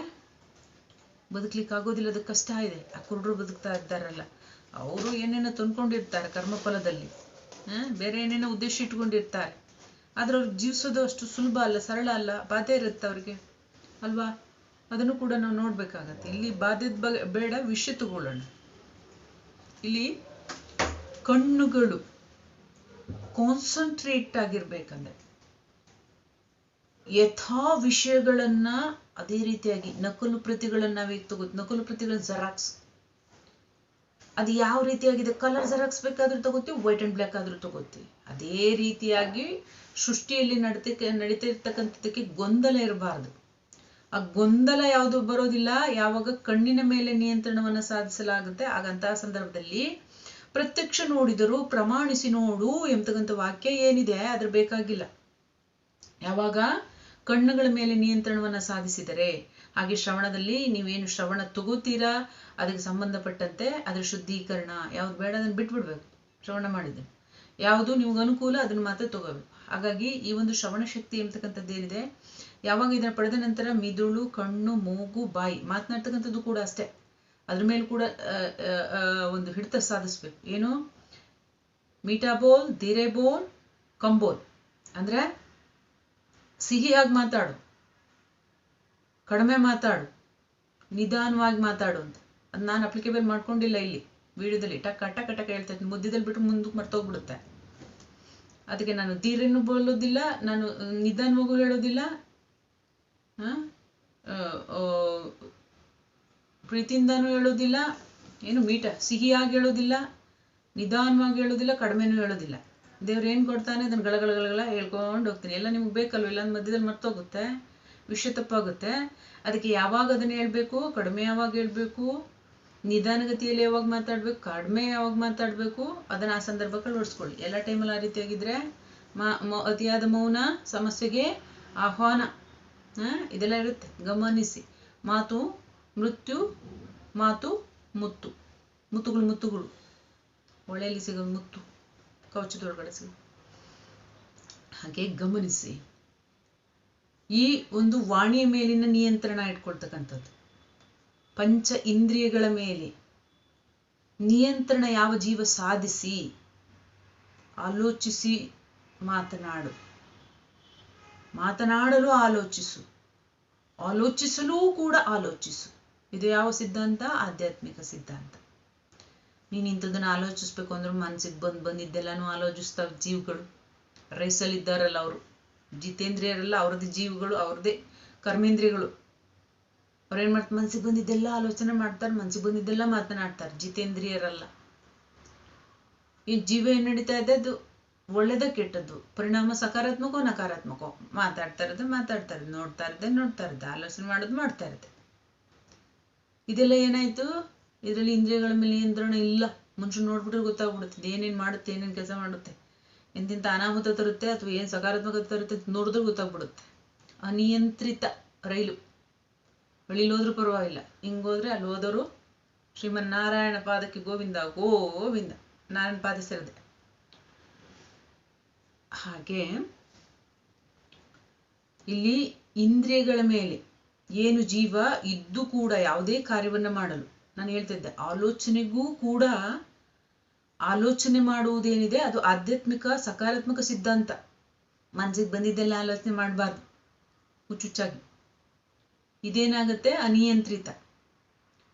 ಬದುಕ್ಲಿಕ್ಕೆ ಆಗೋದಿಲ್ಲ ಅದಕ್ಕೆ ಕಷ್ಟ ಇದೆ. ಆ ಕುರುಡರು ಬದುಕ್ತಾ ಇದ್ದಾರಲ್ಲ, ಅವರು ಏನೇನೋ ತಂದ್ಕೊಂಡಿರ್ತಾರೆ ಕರ್ಮಫಲದಲ್ಲಿ. ಬೇರೆ ಏನೇನೋ ಉದ್ದೇಶ ಇಟ್ಕೊಂಡಿರ್ತಾರೆ. ಆದ್ರೆ ಅವ್ರಿಗೆ ಜೀವಿಸೋದು ಅಷ್ಟು ಸುಲಭ ಅಲ್ಲ, ಸರಳ ಅಲ್ಲ, ಬಾಧೆ ಇರುತ್ತೆ ಅವ್ರಿಗೆ. ಅಲ್ವಾ? ಅದನ್ನು ಕೂಡ ನಾವು ನೋಡ್ಬೇಕಾಗತ್ತೆ. ಇಲ್ಲಿ ಬಾಧ್ಯದ ಬಗ್ಗೆ ಬೇಡ ವಿಷಯ ತಗೊಳ್ಳೋಣ. ಇಲ್ಲಿ ಕಣ್ಣುಗಳು ಕಾನ್ಸಂಟ್ರೇಟ್ ಆಗಿರ್ಬೇಕಂದ್ರೆ ಯಥಾ ವಿಷಯಗಳನ್ನ ಅದೇ ರೀತಿಯಾಗಿ ನಕಲು ಪ್ರತಿಗಳನ್ನ ನಾವೀಗ ತಗೋ ನಕಲು ಪ್ರತಿಗಳನ್ನ ಜೆರಾಕ್ಸ್ ಅದು ಯಾವ ರೀತಿಯಾಗಿದೆ ಕಲರ್ ಜೆರಾಕ್ಸ್ ಬೇಕಾದ್ರೂ ತಗೋತೀವಿ ವೈಟ್ ಅಂಡ್ ಬ್ಲ್ಯಾಕ್ ಆದ್ರೂ ತಗೋತೀವಿ. ಅದೇ ರೀತಿಯಾಗಿ ಸೃಷ್ಟಿಯಲ್ಲಿ ನಡೀತಕ್ಕೆ ನಡೀತಾ ಇರ್ತಕ್ಕಂಥದ್ದಕ್ಕೆ ಗೊಂದಲ ಇರಬಾರ್ದು. ಆ ಗೊಂದಲ ಯಾವುದು ಬರೋದಿಲ್ಲ, ಯಾವಾಗ ಕಣ್ಣಿನ ಮೇಲೆ ನಿಯಂತ್ರಣವನ್ನ ಸಾಧಿಸಲಾಗುತ್ತೆ ಆಗಂತಹ ಸಂದರ್ಭದಲ್ಲಿ ಪ್ರತ್ಯಕ್ಷ ನೋಡಿದರೂ ಪ್ರಮಾಣಿಸಿ ನೋಡು ಎಂಬತಕ್ಕಂಥ ವಾಕ್ಯ ಏನಿದೆ? ಅದ್ರ ಬೇಕಾಗಿಲ್ಲ. ಯಾವಾಗ? ಕಣ್ಣುಗಳ ಮೇಲೆ ನಿಯಂತ್ರಣವನ್ನ ಸಾಧಿಸಿದರೆ. ಹಾಗೆ ಶ್ರವಣದಲ್ಲಿ ನೀವೇನು ಶ್ರವಣ ತಗೋತೀರಾ ಅದಕ್ಕೆ ಸಂಬಂಧಪಟ್ಟಂತೆ ಅದರ ಶುದ್ಧೀಕರಣ. ಯಾವ್ದು ಬೇಡ, ಅದನ್ನ ಬಿಟ್ಬಿಡ್ಬೇಕು. ಶ್ರವಣ ಮಾಡಿದ್ದೆ. ಯಾವುದು ನಿಮ್ಗೆ ಅನುಕೂಲ, ಅದನ್ನ ಮಾತ್ರ ತಗೋಬೇಕು. ಹಾಗಾಗಿ ಈ ಒಂದು ಶ್ರವಣ ಶಕ್ತಿ ಎಂಬತಕ್ಕಂಥದ್ದು ಏನಿದೆ? ಯಾವಾಗ ಇದನ್ನ ಪಡೆದ ನಂತರ ಮಿದುಳು, ಕಣ್ಣು, ಮೂಗು, ಬಾಯಿ ಮಾತನಾಡ್ತಕ್ಕಂಥದ್ದು ಕೂಡ ಅಷ್ಟೇ. ಅದ್ರ ಮೇಲೆ ಕೂಡ ಒಂದು ಹಿಡಿತ ಸಾಧಿಸ್ಬೇಕು. ಏನು? ಮೀಟಾಬೋಲ್ ದಿರೆಬೋಲ್ ಕಂಬೋಲ್ ಅಂದ್ರೆ ಸಿಹಿಯಾಗಿ ಮಾತಾಡು. ಕಡಿಮೆ ಮಾತಾಡು. ನಿಧಾನವಾಗಿ ಮಾತಾಡು ಅಂತ. ಅದು ನಾನು ಅಪ್ಲಿಕೇಬಲ್ ಮಾಡ್ಕೊಂಡಿಲ್ಲ ಇಲ್ಲಿ, ವಿಡಿಯೋದಲ್ಲಿ. ಟಕ್, ಟಕ ಟಕ ಹೇಳ್ತಾ ಇದ್ದೀನಿ ಮುದ್ದಿದಲ್ಲಿ ಬಿಟ್ಟು ಮುಂದಕ್ಕೆ ಮರ್ತೋಗ್ಬಿಡುತ್ತೆ. ಅದಕ್ಕೆ ನಾನು ದೀರನ್ನು ಬೋಲೋದಿಲ್ಲ, ನಾನು ನಿಧಾನವಾಗೂ ಹೇಳೋದಿಲ್ಲ. ಪ್ರೀತಿಯಿಂದಾನು ಹೇಳೋದಿಲ್ಲ, ಏನು ಮೀಟ, ಸಿಹಿಯಾಗಿ ಹೇಳೋದಿಲ್ಲ, ನಿಧಾನವಾಗಿ ಹೇಳೋದಿಲ್ಲ, ಕಡಿಮೆನೂ ಹೇಳೋದಿಲ್ಲ. ದೇವ್ರು ಏನು ಕೊಡ್ತಾನೆ ಅದನ್ನ ಗಳಗಳಗಳ ಹೇಳ್ಕೊಂಡು ಹೋಗ್ತೀನಿ. ಎಲ್ಲ ನಿಮ್ಗೆ ಬೇಕಲ್ವ? ಇಲ್ಲ ಮಧ್ಯದಲ್ಲಿ ಮರ್ತೋಗುತ್ತೆ ವಿಷಯ ತಪ್ಪಾಗುತ್ತೆ. ಅದಕ್ಕೆ ಯಾವಾಗ ಅದನ್ನ ಹೇಳ್ಬೇಕು? ಕಡಿಮೆ ಯಾವಾಗ ಹೇಳ್ಬೇಕು? ನಿಧಾನಗತಿಯಲ್ಲಿ ಯಾವಾಗ ಮಾತಾಡ್ಬೇಕು? ಕಡಿಮೆ ಯಾವಾಗ ಮಾತಾಡಬೇಕು? ಅದನ್ನ ಆ ಸಂದರ್ಭಕ್ಕೆ ಅಳವಡಿಸ್ಕೊಳ್ಳಿ ಎಲ್ಲ ಟೈಮಲ್ಲಿ ಆ ರೀತಿಯಾಗಿದ್ರೆ ಮಾ ಅತಿಯಾದ ಮೌನ, ಸಮಸ್ಯೆಗೆ ಆಹ್ವಾನ ಇದೆಲ್ಲ ಇರುತ್ತೆ. ಗಮನಿಸಿ. ಮಾತು ಮೃತ್ಯು, ಮಾತು, ಮುತ್ತು. ಮುತ್ತುಗಳು ಮುತ್ತುಗಳು. ಒಳ್ಳೆಯಲ್ಲಿ ಸಿಗೋ ಮುತ್ತು. ಕವಚದೊಳಗಡೆ ಸಿಗೋ. ಹಾಗೆ ಗಮನಿಸಿ. ಈ ಒಂದು ವಾಣಿಯ ಮೇಲಿನ ನಿಯಂತ್ರಣ ಇಟ್ಕೊಳ್ತಕ್ಕಂಥದ್ದು. ಪಂಚ ಇಂದ್ರಿಯಗಳ ಮೇಲೆ ನಿಯಂತ್ರಣ ಯಾವ ಜೀವ ಸಾಧಿಸಿ, ಆಲೋಚಿಸಿ ಮಾತನಾಡು. ಮಾತನಾಡಲು ಆಲೋಚಿಸು. ಆಲೋಚಿಸಲೂ ಕೂಡ ಆಲೋಚಿಸು. ಇದು ಯಾವ ಸಿದ್ಧಾಂತ? ಆಧ್ಯಾತ್ಮಿಕ ಸಿದ್ಧಾಂತ. ನೀನು ಇಂಥದನ್ನ ಆಲೋಚಿಸ್ಬೇಕು ಅಂದ್ರೆ ಮನ್ಸಿಗೆ ಬಂದ್ ಬಂದಿದ್ದೆಲ್ಲಾನು ಆಲೋಚಿಸ್ತಾವ ಜೀವಗಳು. ರೈಸಲ್ಲಿದ್ದಾರಲ್ಲ ಅವರು. ಜಿತೇಂದ್ರಿಯರೆಲ್ಲ ಅವ್ರದ್ದು ಜೀವಗಳು, ಅವ್ರದ್ದೇ ಕರ್ಮೇಂದ್ರಿಯಗಳು. ಅವ್ರೇನ್ ಮಾಡ್ತಾರೆ ಮನ್ಸಿಗೆ ಬಂದಿದ್ದೆಲ್ಲ ಆಲೋಚನೆ ಮಾಡ್ತಾರೆ, ಮನ್ಸಿಗೆ ಬಂದಿದ್ದೆಲ್ಲ ಮಾತನಾಡ್ತಾರೆ. ಜಿತೇಂದ್ರಿಯರಲ್ಲ. ಈ ಜೀವ ಏನ್ ನಡೀತಾ ಇದೆ? ಅದು ಒಳ್ಳೇದ ಕೆಟ್ಟದ್ದು. ಪರಿಣಾಮ ಸಕಾರಾತ್ಮಕೋ ನಕಾರಾತ್ಮಕೋ ಮಾತಾಡ್ತಾ ಇರೋದು ಮಾತಾಡ್ತಾ ಇರೋದು, ನೋಡ್ತಾ ಇರೋದೇ, ನೋಡ್ತಾ ಇರೋದು, ಆಲೋಚನೆ ಮಾಡೋದು, ಮಾಡ್ತಾ ಇರುತ್ತೆ ಇದೆಲ್ಲ ಏನಾಯ್ತು? ಇದರಲ್ಲಿ ಇಂದ್ರಿಯಗಳ ಮೇಲೆ ನಿಯಂತ್ರಣ ಇಲ್ಲ. ಮನುಷ್ಯ ನೋಡ್ಬಿಟ್ರೆ ಗೊತ್ತಾಗ್ಬಿಡುತ್ತೆ. ಏನೇನ್ ಮಾಡುತ್ತೆ, ಏನೇನ್ ಕೆಲಸ ಮಾಡುತ್ತೆ? ಎಂತೆಂಥ ಅನಾಹುತ ತರುತ್ತೆ ಅಥವಾ ಏನ್ ಸಕಾರಾತ್ಮಕ ತರುತ್ತೆ ಅಂತ ನೋಡಿದ್ರೆ ಗೊತ್ತಾಗ್ಬಿಡುತ್ತೆ. ಅನಿಯಂತ್ರಿತ ರೈಲು. ಬೆಳಿಲ್ ಹೋದ್ರೂ ಪರವಾಗಿಲ್ಲ. ಹಿಂಗೋದ್ರೆ ಅಲ್ಲಿ ಹೋದವರು ಶ್ರೀಮನ್ನಾರಾಯಣ ಪಾದಕ್ಕೆ ಗೋವಿಂದ ಗೋವಿಂದ. ನಾರಾಯಣ ಪಾದ ಸೇರಿದೆ. ಹಾಗೆ ಇಲ್ಲಿ ಇಂದ್ರಿಯಗಳ ಮೇಲೆ ಏನು ಜೀವ ಇದ್ದು ಕೂಡ ಯಾವುದೇ ಕಾರ್ಯವನ್ನ ಮಾಡಲು. ನಾನು ಹೇಳ್ತಿದ್ದೆ, ಆಲೋಚನೆಗೂ ಕೂಡ ಆಲೋಚನೆ ಮಾಡುವುದೇನಿದೆ ಅದು ಆಧ್ಯಾತ್ಮಿಕ ಸಕಾರಾತ್ಮಕ ಸಿದ್ಧಾಂತ. ಮನ್ಸಿಗೆ ಬಂದಿದ್ದೆಲ್ಲ ಆಲೋಚನೆ ಮಾಡಬಾರ್ದು, ಹುಚ್ಚುಚ್ಚಾಗಿ. ಇದೇನಾಗುತ್ತೆ? ಅನಿಯಂತ್ರಿತ.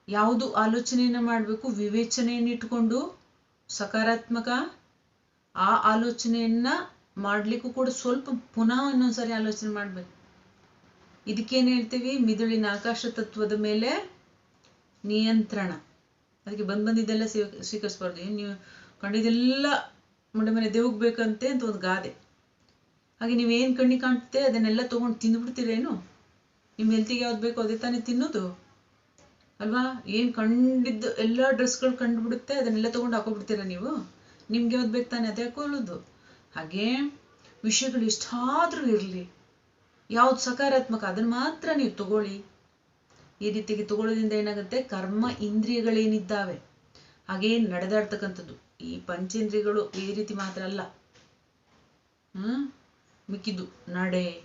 ಯಾವುದು ಆಲೋಚನೆಯನ್ನ ಮಾಡಬೇಕು? ವಿವೇಚನೆಯನ್ನು ಇಟ್ಕೊಂಡು ಸಕಾರಾತ್ಮಕ ಆ ಆಲೋಚನೆಯನ್ನ ಮಾಡ್ಲಿಕ್ಕೂ ಕೂಡ ಸ್ವಲ್ಪ ಪುನಃ ಇನ್ನೊಂದ್ಸರಿ ಆಲೋಚನೆ ಮಾಡ್ಬೇಕು. ಇದಕ್ಕೇನ್ ಹೇಳ್ತೀವಿ? ಮಿದುಳಿನ ಆಕಾಶ ತತ್ವದ ಮೇಲೆ ನಿಯಂತ್ರಣ. ಅದಕ್ಕೆ ಬಂದ್ ಬಂದಿದ್ದೆಲ್ಲ ಸ್ವೀ- ಸ್ವೀಕರಿಸ್ಬಾರ್ದು. ಏನ್ ನೀವು ಕಂಡಿದ್ದೆಲ್ಲ ಮೊಡೆ ಮನೆ ದೇವ್ಗೆ ಬೇಕಂತೆ ಅಂತ ಒಂದು ಗಾದೆ. ಹಾಗೆ ನೀವೇನು ಕಣ್ಣಿ ಕಾಣುತ್ತೆ ಅದನ್ನೆಲ್ಲ ತೊಗೊಂಡು ತಿಂದ್ಬಿಡ್ತೀರೇನು? ನಿಮ್ಮ ಹೆಲ್ತಿಗೆ ಯಾವ್ದು ಬೇಕೋ ಅದೇ ತಾನೇ ತಿನ್ನೋದು. ಅಲ್ವಾ? ಏನು ಕಂಡಿದ್ದು ಎಲ್ಲ ಡ್ರೆಸ್ಗಳು ಕಂಡುಬಿಡುತ್ತೆ ಅದನ್ನೆಲ್ಲ ತೊಗೊಂಡು ಹಾಕೋಬಿಡ್ತೀರಾ ನೀವು? ನಿಮ್ಗೆ ಯಾವ್ದು ಬೇಕು ತಾನೇ? ಅದೇ ಹಾಕೊಳ್ಳೋದು ಹಾಗೆ ವಿಷಯಗಳು ಎಷ್ಟಾದ್ರೂ ಇರ್ಲಿ. ಯಾವ್ದು ಸಕಾರಾತ್ಮಕ? ಅದನ್ನ ಮಾತ್ರ ನೀವು ತಗೊಳ್ಳಿ. ಈ ರೀತಿಗೆ ತಗೊಳ್ಳೋದ್ರಿಂದ ಏನಾಗುತ್ತೆ? ಕರ್ಮ ಇಂದ್ರಿಯಗಳೇನಿದ್ದಾವೆ? ಹಾಗೇ ನಡೆದಾಡ್ತಕ್ಕಂಥದ್ದು. ಈ ಪಂಚೇಂದ್ರಿಯಗಳು ಈ ರೀತಿ ಮಾತ್ರ ಅಲ್ಲ. ಹ್ಮ್? ಮಿಕ್ಕಿದ್ದು. ನಡೆ,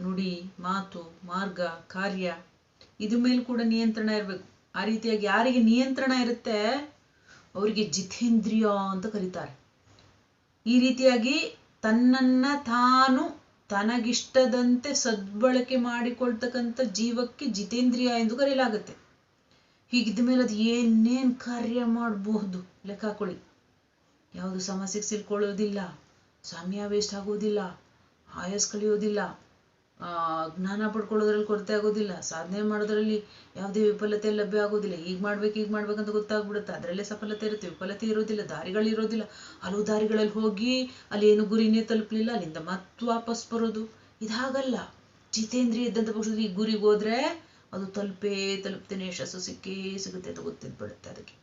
ನುಡಿ, ಮಾತು, ಮಾರ್ಗ, ಕಾರ್ಯ. ಇದ್ರ ಮೇಲೂ ಕೂಡ ನಿಯಂತ್ರಣ ಇರಬೇಕು. ಆ ರೀತಿಯಾಗಿ ಯಾರಿಗೆ ನಿಯಂತ್ರಣ ಇರುತ್ತೆ? ಅವರಿಗೆ ಜಿತೇಂದ್ರಿಯ ಅಂತ ಕರೀತಾರೆ. ಈ ರೀತಿಯಾಗಿ ತನ್ನನ್ನ ತಾನು ತನಗಿಷ್ಟದಂತೆ ಸದ್ಬಳಕೆ ಮಾಡಿಕೊಳ್ತಕ್ಕಂಥ ಜೀವಕ್ಕೆ ಜಿತೇಂದ್ರಿಯ ಎಂದು ಕರೆಯಲಾಗುತ್ತೆ. ಹೀಗಿದ್ದ ಮೇಲೆ ಅದು ಏನೇನ್ ಕಾರ್ಯ ಮಾಡಬಹುದು? ಲೆಕ್ಕ ಹಾಕೊಳ್ಳಿ ಯಾವುದು ಸಮಸ್ಯೆಗೆ ಸಿಲ್ಕೊಳ್ಳೋದಿಲ್ಲ ಸಮಯ ವೇಸ್ಟ್ ಆಗೋದಿಲ್ಲ ಆಯಸ್ ಕಳೆಯೋದಿಲ್ಲ ಜ್ಞಾನ ಪಡ್ಕೊಳ್ಳೋದ್ರಲ್ಲಿ ಕೊರತೆ ಆಗೋದಿಲ್ಲ. ಸಾಧನೆ ಮಾಡೋದ್ರಲ್ಲಿ ಯಾವುದೇ ವಿಫಲತೆ ಲಭ್ಯ ಆಗೋದಿಲ್ಲ. ಈಗ ಮಾಡ್ಬೇಕು ಈಗ ಮಾಡ್ಬೇಕಂತ ಗೊತ್ತಾಗ್ಬಿಡುತ್ತೆ. ಅದರಲ್ಲೇ ಸಫಲತೆ ಇರುತ್ತೆ. ವಿಫಲತೆ ಇರೋದಿಲ್ಲ. ದಾರಿಗಳಿರೋದಿಲ್ಲ ಹಲವು ದಾರಿಗಳಲ್ಲಿ ಹೋಗಿ ಅಲ್ಲಿ ಏನು ಗುರಿನೇ ತಲುಪಲಿಲ್ಲ. ಅಲ್ಲಿಂದ ಮತ್ತೆ ವಾಪಸ್ ಬರೋದು. ಇದಾಗಲ್ಲ. ಜಿತೇಂದ್ರಿಯ ಇದ್ದಂಥ ಪಕ್ಷದಲ್ಲಿ ಈ ಗುರಿಗೆ ಹೋದ್ರೆ ಅದು ತಲುಪೇ ತಲುಪ್ತೇನೆ. ಯಶಸ್ಸು ಸಿಕ್ಕೇ ಸಿಗುತ್ತೆ ಅಂತ ಗೊತ್ತಿದ್ಬಿಡುತ್ತೆ ಅದಕ್ಕೆ.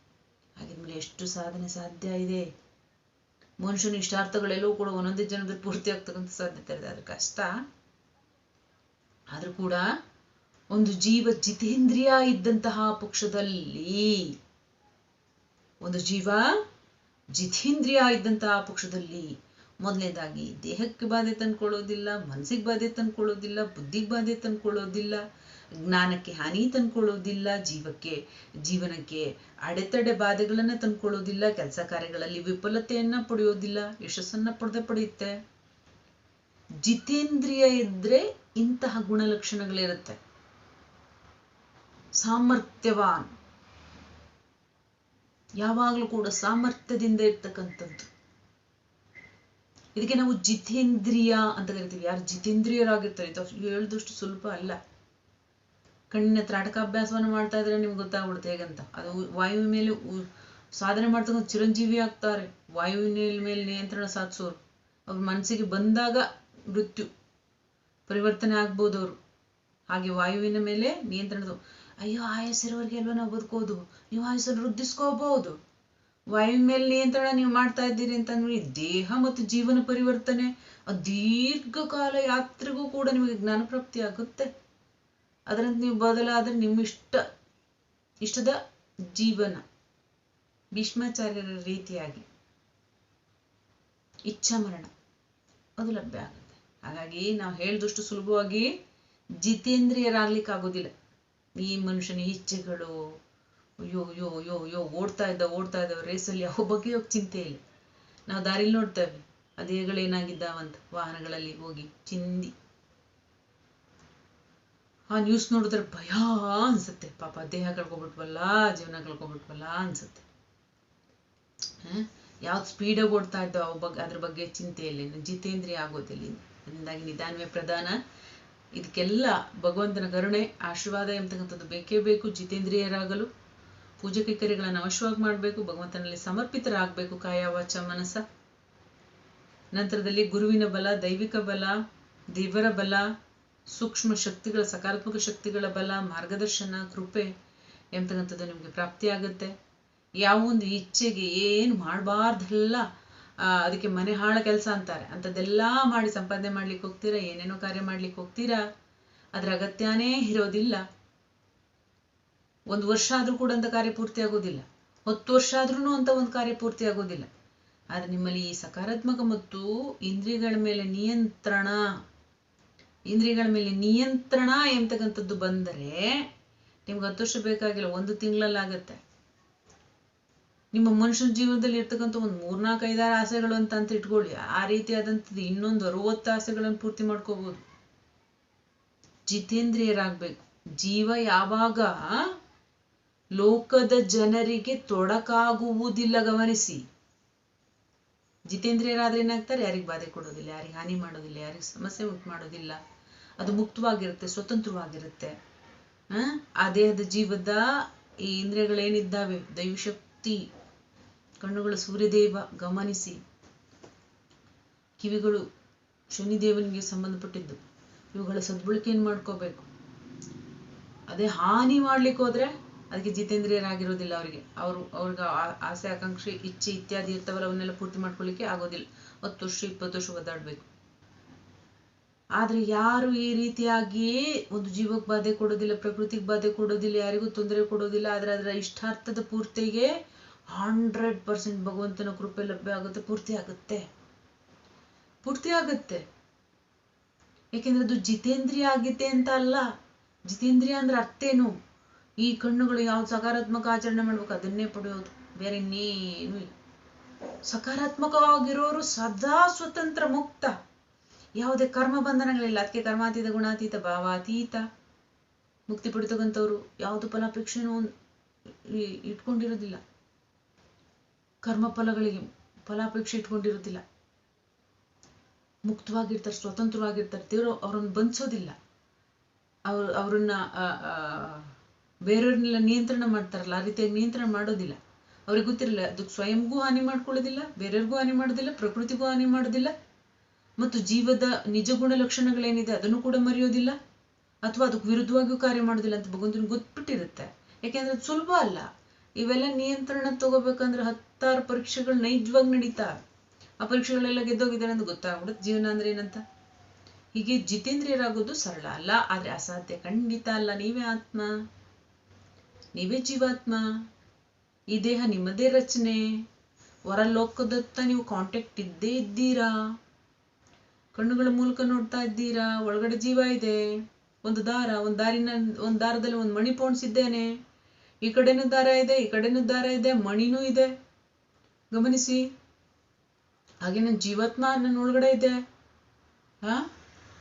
ಹಾಗಿದ್ಮೇಲೆ ಎಷ್ಟು ಸಾಧನೆ ಸಾಧ್ಯ ಇದೆ. ಮನುಷ್ಯನ ಇಷ್ಟಾರ್ಥಗಳೆಲ್ಲವೂ ಕೂಡ ಒಂದೊಂದೇ ಜನದಲ್ಲಿ ಪೂರ್ತಿ ಆಗ್ತಕ್ಕಂಥ ಸಾಧ್ಯತೆ ಇದೆ ಅದು ಕಷ್ಟ. ಆದ್ರೂ ಕೂಡ ಒಂದು ಜೀವ ಜಿತೇಂದ್ರಿಯ ಇದ್ದಂತಹ ಪಕ್ಷದಲ್ಲಿ, ಒಂದು ಜೀವ ಜಿತೇಂದ್ರಿಯ ಇದ್ದಂತಹ ಪಕ್ಷದಲ್ಲಿ ಮೊದಲನೇದಾಗಿ ದೇಹಕ್ಕೆ ಬಾಧೆ ತಂದ್ಕೊಳ್ಳೋದಿಲ್ಲ, ಮನಸ್ಸಿಗೆ ಬಾಧೆ ತಂದ್ಕೊಳ್ಳೋದಿಲ್ಲ, ಬುದ್ಧಿಗೆ ಬಾಧೆ ತಂದ್ಕೊಳ್ಳೋದಿಲ್ಲ, ಜ್ಞಾನಕ್ಕೆ ಹಾನಿ ತಂದ್ಕೊಳ್ಳೋದಿಲ್ಲ, ಜೀವಕ್ಕೆ, ಜೀವನಕ್ಕೆ ಅಡೆತಡೆ ಬಾಧೆಗಳನ್ನ ತಂದ್ಕೊಳ್ಳೋದಿಲ್ಲ, ಕೆಲಸ ಕಾರ್ಯಗಳಲ್ಲಿ ವಿಫಲತೆಯನ್ನ ಪಡೆಯೋದಿಲ್ಲ, ಯಶಸ್ಸನ್ನ ಪಡೆದೇ ಪಡೆಯುತ್ತೆ. ಜಿತೇಂದ್ರಿಯ ಇದ್ರೆ ಇಂತಹ ಗುಣಲಕ್ಷಣಗಳಿರುತ್ತೆ. ಸಾಮರ್ಥ್ಯವಾನ್. ಯಾವಾಗಲೂ ಕೂಡ ಸಾಮರ್ಥ್ಯದಿಂದ ಇರ್ತಕ್ಕಂಥದ್ದು. ಇದಕ್ಕೆ ನಾವು ಜಿತೇಂದ್ರಿಯ ಅಂತ ಕರಿತೀವಿ. ಯಾರು ಜಿತೇಂದ್ರಿಯರಾಗಿರ್ತಾರೆ, ಇದು ಹೇಳಿದಷ್ಟು ಸ್ವಲ್ಪ ಅಲ್ಲ. ಕಣ್ಣಿನ ತ್ರಾಟಕಾಭ್ಯಾಸವನ್ನು ಮಾಡ್ತಾ ಇದ್ರೆ ನಿಮ್ಗೆ ಗೊತ್ತಾಗ್ಬಿಡುತ್ತೆ ಹೇಗಂತ. ಅದು ವಾಯುವಿನ ಮೇಲೆ ಸಾಧನೆ ಮಾಡ್ತಕ್ಕಂಥ ಚಿರಂಜೀವಿ ಆಗ್ತಾರೆ. ವಾಯುವಿನ ಮೇಲೆ ನಿಯಂತ್ರಣ ಸಾಧಿಸೋರು. ಅವ್ರ ಮನಸ್ಸಿಗೆ ಬಂದಾಗ ಮೃತ್ಯು. ಪರಿವರ್ತನೆ ಆಗ್ಬೋದು ಅವರು. ಹಾಗೆ ವಾಯುವಿನ ಮೇಲೆ ನಿಯಂತ್ರಣದ. ಅಯ್ಯೋ, ಆಯಸ್ಸಿರೋರಿಗೆ ಅಲ್ವಾ ನಾವು ಬದುಕೋದು? ನೀವು ಆಯಸ್ಸನ್ನು ವೃದ್ಧಿಸ್ಕೋಬಹುದು ವಾಯುವಿನ ಮೇಲೆ ನಿಯಂತ್ರಣ ನೀವು ಮಾಡ್ತಾ ಇದ್ದೀರಿ ಅಂತಂದ್ರೆ ದೇಹ ಮತ್ತು ಜೀವನ ಪರಿವರ್ತನೆ ದೀರ್ಘಕಾಲ ಯಾತ್ರೆಗೂ ಕೂಡ ನಿಮಗೆ ಜ್ಞಾನ ಪ್ರಾಪ್ತಿ ಆಗುತ್ತೆ. ಅದರಂತೆ ನೀವು ಬದಲಾದ್ರೆ ನಿಮ್ಮ ಇಷ್ಟ, ಇಷ್ಟದ ಜೀವನ. ಭೀಷ್ಮಾಚಾರ್ಯರ ರೀತಿಯಾಗಿ. ಇಚ್ಛಾ ಮರಣ ಅದು ಲಭ್ಯ ಆಗುತ್ತೆ. ಹಾಗಾಗಿ ನಾವು ಹೇಳಿದಷ್ಟು ಸುಲಭವಾಗಿ ಜಿತೇಂದ್ರಿಯರಾಗ್ಲಿಕ್ಕೆ ಆಗೋದಿಲ್ಲ ಈ ಮನುಷ್ಯನ ಇಚ್ಛೆಗಳು, ಅಯ್ಯೋ ಅಯ್ಯೋ ಅಯ್ಯೋ ಅಯ್ಯೋ, ಓಡ್ತಾ ಇದ್ದ, ಓಡ್ತಾ ಇದ್ದಾವ ರೇಸಲ್ಲಿ ಯಾವ ಬಗ್ಗೆ ಹೋಗಿ ಚಿಂತೆ ಇಲ್ಲ. ನಾವು ದಾರಿಲಿ ನೋಡ್ತೇವೆ. ಅದೇಗಳೇನಾಗಿದ್ದಾವಂತ ವಾಹನಗಳಲ್ಲಿ ಹೋಗಿ ಚಿಂದಿ. ಆ ನ್ಯೂಸ್ ನೋಡಿದ್ರೆ ಭಯ ಅನ್ಸುತ್ತೆ. ಪಾಪ ದೇಹ ಕಳ್ಕೊಬಿಟ್ವಲ್ಲ, ಜೀವನ ಕಳ್ಕೊಬಿಟ್ವಲ್ಲ ಅನ್ಸುತ್ತೆ. ಯಾವ್ದು ಸ್ಪೀಡಾಗಿ ಓಡ್ತಾ ಇದ್ದಾವ ಅದ್ರ ಬಗ್ಗೆ ಚಿಂತೆ ಇಲ್ಲ. ಜಿತೇಂದ್ರಿಯ ಆಗೋದಿಲ್ಲ ಅದರಿಂದಾಗಿ ನಿಧಾನವೇ ಪ್ರಧಾನ. ಇದಕ್ಕೆಲ್ಲ ಭಗವಂತನ ಕರುಣೆ, ಆಶೀರ್ವಾದ ಎಂಬತಕ್ಕಂಥದ್ದು ಬೇಕೇ ಬೇಕು, ಜಿತೇಂದ್ರಿಯರಾಗಲು. ಪೂಜೆ ಕೈಕರ್ಯಗಳನ್ನು ಅವಶ್ಯವಾಗಿ ಮಾಡಬೇಕು, ಭಗವಂತನಲ್ಲಿ ಸಮರ್ಪಿತರಾಗಬೇಕು ಕಾಯ ವಾಚ ಮನಸ್ಸ. ನಂತರದಲ್ಲಿ ಗುರುವಿನ ಬಲ, ದೈವಿಕ ಬಲ, ದೇವರ ಬಲ, ಸೂಕ್ಷ್ಮ ಶಕ್ತಿಗಳ, ಸಕಾರಾತ್ಮಕ ಶಕ್ತಿಗಳ ಬಲ, ಮಾರ್ಗದರ್ಶನ, ಕೃಪೆ ಎಂಬತಕ್ಕಂಥದ್ದು ನಿಮಗೆ ಪ್ರಾಪ್ತಿಯಾಗುತ್ತೆ. ಯಾವ ಒಂದು ಇಚ್ಛೆಗೆ ಏನು ಮಾಡಬಾರ್ದೆಲ್ಲ ಅದಕ್ಕೆ ಮನೆ ಹಾಳ ಕೆಲಸ ಅಂತಾರೆ. ಅಂಥದ್ದೆಲ್ಲ ಮಾಡಿ ಸಂಪಾದನೆ ಮಾಡ್ಲಿಕ್ಕೆ ಹೋಗ್ತೀರಾ? ಏನೇನೋ ಕಾರ್ಯ ಮಾಡ್ಲಿಕ್ಕೆ ಹೋಗ್ತೀರಾ? ಅದ್ರ ಅಗತ್ಯನೇ ಇರೋದಿಲ್ಲ. ಒಂದು ವರ್ಷ ಆದ್ರೂ ಕೂಡ ಅಂತ ಕಾರ್ಯ ಪೂರ್ತಿ ಆಗೋದಿಲ್ಲ. ಹತ್ತು ವರ್ಷ ಆದ್ರೂ ಅಂತ ಒಂದು ಕಾರ್ಯ ಪೂರ್ತಿ ಆಗೋದಿಲ್ಲ. ಆದ್ರೆ ನಿಮ್ಮಲ್ಲಿ ಈ ಸಕಾರಾತ್ಮಕ ಮತ್ತು ಇಂದ್ರಿಯಗಳ ಮೇಲೆ ನಿಯಂತ್ರಣ, ಇಂದ್ರಿಯಗಳ ಮೇಲೆ ನಿಯಂತ್ರಣ ಎಂತಕ್ಕಂಥದ್ದು ಬಂದರೆ ನಿಮ್ಗೆ ಹತ್ತು ವರ್ಷ ಬೇಕಾಗಿಲ್ಲ. ಒಂದು ತಿಂಗಳಲ್ಲಾಗತ್ತೆ. ನಿಮ್ಮ ಮನುಷ್ಯನ ಜೀವನದಲ್ಲಿ ಇರ್ತಕ್ಕಂಥ ಒಂದು ಮೂರ್ನಾಲ್ಕು ಐದಾರು ಆಸೆಗಳು ಅಂತ ಅಂತ ಇಟ್ಕೊಳ್ಳಿ. ಆ ರೀತಿಯಾದಂಥದ್ದು ಇನ್ನೊಂದು ಅರವತ್ತು ಆಸೆಗಳನ್ನು ಪೂರ್ತಿ ಮಾಡ್ಕೋಬಹುದು ಜಿತೇಂದ್ರಿಯರಾಗ್ಬೇಕು. ಜೀವ ಯಾವಾಗ ಲೋಕದ ಜನರಿಗೆ ತೊಡಕಾಗುವುದಿಲ್ಲ ಗಮನಿಸಿ. ಜಿತೇಂದ್ರಿಯರಾದ್ರೆ ಏನಾಗ್ತಾರೆ? ಯಾರಿಗೆ ಬಾಧೆ ಕೊಡೋದಿಲ್ಲ, ಯಾರಿಗೆ ಹಾನಿ ಮಾಡೋದಿಲ್ಲ, ಯಾರಿಗೆ ಸಮಸ್ಯೆ ಉಂಟು ಮಾಡೋದಿಲ್ಲ. ಅದು ಮುಕ್ತವಾಗಿರುತ್ತೆ, ಸ್ವತಂತ್ರವಾಗಿರುತ್ತೆ. ಆ ದೇಹದ ಜೀವದ ಈ ಇಂದ್ರಿಯಗಳೇನಿದ್ದಾವೆ? ದೈವಶಕ್ತಿ. ಕಣ್ಣುಗಳು ಸೂರ್ಯದೇವ ಗಮನಿಸಿ. ಕಿವಿಗಳು ಶನಿದೇವನಿಗೆ ಸಂಬಂಧಪಟ್ಟಿದ್ದು. ಇವುಗಳ ಸದ್ಬಳಕೆಯನ್ನು ಮಾಡ್ಕೋಬೇಕು? ಅದೇ ಹಾನಿ ಮಾಡ್ಲಿಕ್ಕೆ ಹೋದ್ರೆ ಅದಕ್ಕೆ ಜಿತೇಂದ್ರಿಯರಾಗಿರೋದಿಲ್ಲ ಅವರಿಗೆ. ಅವರು, ಅವ್ರಿಗೆ ಆಸೆ, ಆಕಾಂಕ್ಷೆ, ಇಚ್ಛೆ ಇತ್ಯಾದಿ ಇರ್ತಾವಲ್ಲ ಅವನ್ನೆಲ್ಲ ಪೂರ್ತಿ ಮಾಡ್ಕೊಳ್ಳಿಕ್ಕೆ ಆಗೋದಿಲ್ಲ. ಹತ್ತು ವರ್ಷ, ಇಪ್ಪತ್ತು ವರ್ಷ ಒದ್ದಾಡ್ಬೇಕು. ಆದ್ರೆ ಯಾರು ಈ ರೀತಿಯಾಗಿ ಒಂದು ಜೀವಕ್ಕೆ ಬಾಧೆ ಕೊಡೋದಿಲ್ಲ, ಪ್ರಕೃತಿಗೆ ಬಾಧೆ ಕೊಡೋದಿಲ್ಲ, ಯಾರಿಗೂ ತೊಂದರೆ ಕೊಡೋದಿಲ್ಲ, ಆದ್ರೆ ಅದರ ಇಷ್ಟಾರ್ಥದ ಪೂರ್ತಿಗೆ ಹಂಡ್ರೆಡ್ ಪರ್ಸೆಂಟ್ ಭಗವಂತನ ಕೃಪೆ ಲಭ್ಯ ಆಗುತ್ತೆ, ಪೂರ್ತಿ ಆಗುತ್ತೆ. ಪೂರ್ತಿ ಆಗುತ್ತೆ. ಯಾಕೆಂದ್ರೆ ಅದು ಜಿತೇಂದ್ರಿಯ ಆಗಿದೆ ಅಂತ ಅಲ್ಲ. ಜಿತೇಂದ್ರಿಯ ಅಂದ್ರೆ ಅರ್ಥೇನು ಈ ಕಣ್ಣುಗಳು ಯಾವ್ದು ಸಕಾರಾತ್ಮಕ ಆಚರಣೆ ಮಾಡ್ಬೇಕು, ಅದನ್ನೇ ಪಡೆಯೋದು. ಬೇರೆ ಇನ್ನೇನು ಇಲ್ಲ. ಸಕಾರಾತ್ಮಕವಾಗಿರೋರು ಸದಾ ಸ್ವತಂತ್ರ, ಮುಕ್ತ. ಯಾವುದೇ ಕರ್ಮ ಬಂಧನಗಳಿಲ್ಲ. ಅದಕ್ಕೆ ಕರ್ಮಾತೀತ, ಗುಣಾತೀತ, ಭಾವಾತೀತ. ಮುಕ್ತಿ ಪಡಿತಕ್ಕಂಥವ್ರು ಯಾವುದು ಫಲಾಪೇಕ್ಷೆನೂ ಇಟ್ಕೊಂಡಿರೋದಿಲ್ಲ. ಕರ್ಮ ಫಲಗಳಿಗೆ ಫಲಾಪೇಕ್ಷೆ ಇಟ್ಕೊಂಡಿರೋದಿಲ್ಲ ಮುಕ್ತವಾಗಿರ್ತಾರೆ, ಸ್ವತಂತ್ರವಾಗಿರ್ತಾರೆ, ದೇವರು ಅವ್ರನ್ನ ಬಂಧಿಸೋದಿಲ್ಲ. ಅವ್ರು ಅವ್ರನ್ನ ಬೇರೆಯವ್ರನ್ನೆಲ್ಲ ನಿಯಂತ್ರಣ ಮಾಡ್ತಾರಲ್ಲ, ಆ ರೀತಿಯಾಗಿ ನಿಯಂತ್ರಣ ಮಾಡೋದಿಲ್ಲ. ಅವ್ರಿಗೆ ಗೊತ್ತಿರಲ್ಲ, ಅದಕ್ಕೆ ಸ್ವಯಂಗೂ ಹಾನಿ ಮಾಡ್ಕೊಳ್ಳೋದಿಲ್ಲ, ಬೇರೆಯವ್ರಿಗೂ ಹಾನಿ ಮಾಡೋದಿಲ್ಲ, ಪ್ರಕೃತಿಗೂ ಹಾನಿ ಮಾಡೋದಿಲ್ಲ. ಮತ್ತು ಜೀವದ ನಿಜ ಗುಣಲಕ್ಷಣಗಳೇನಿದೆ, ಅದನ್ನು ಕೂಡ ಮರೆಯೋದಿಲ್ಲ. ಅಥವಾ ಅದಕ್ಕೆ ವಿರುದ್ಧವಾಗಿಯೂ ಕಾರ್ಯ ಮಾಡೋದಿಲ್ಲ ಅಂತ ಭಗವಂತನಿಗೆ ಗೊತ್ಬಿಟ್ಟಿರುತ್ತೆ. ಯಾಕೆಂದ್ರೆ ಸುಲಭ ಅಲ್ಲ. ಇವೆಲ್ಲ ನಿಯಂತ್ರಣ ತಗೋಬೇಕಂದ್ರೆ ಹತ್ತಾರು ಪರೀಕ್ಷೆಗಳು ನೈಜವಾಗಿ ನಡೀತಾ? ಆ ಪರೀಕ್ಷೆಗಳೆಲ್ಲ ಗೆದ್ದೋಗಿದ್ದಾರೆ ಅಂತ ಗೊತ್ತಾಗ್ಬಿಡುತ್ತೆ. ಜೀವನ ಅಂದ್ರೆ ಏನಂತ? ಹೀಗೆ ಜಿತೇಂದ್ರಿಯರಾಗೋದು ಸರಳ ಅಲ್ಲ, ಆದ್ರೆ ಅಸಾಧ್ಯ ಖಂಡಿತ ಅಲ್ಲ. ನೀವೇ ಆತ್ಮ, ನೀವೇ ಜೀವಾತ್ಮ. ಈ ದೇಹ ನಿಮ್ಮದೇ ರಚನೆ. ಹೊರಲೋಕದತ್ತ ನೀವು ಕಾಂಟ್ಯಾಕ್ಟ್ ಇದ್ದೇ ಇದ್ದೀರಾ? ಕಣ್ಣುಗಳ ಮೂಲಕ ನೋಡ್ತಾ ಇದ್ದೀರಾ? ಒಳಗಡೆ ಜೀವ ಇದೆ. ಒಂದು ದಾರ, ಒಂದು ದಾರಿನ, ಒಂದು ದಾರದಲ್ಲಿ ಒಂದು ಮಣಿ ಪೋಣಿಸಿದ್ದೇನೆ. ಈ ಕಡೆನೂ ದಾರ ಇದೆ, ಈ ಕಡೆನೂ ದಾರ ಇದೆ, ಮಣಿನೂ ಇದೆ. ಗಮನಿಸಿ. ಹಾಗೆ ನನ್ನ ಜೀವಾತ್ಮ ನನ್ನ ಒಳಗಡೆ ಇದೆ. ಹಾ?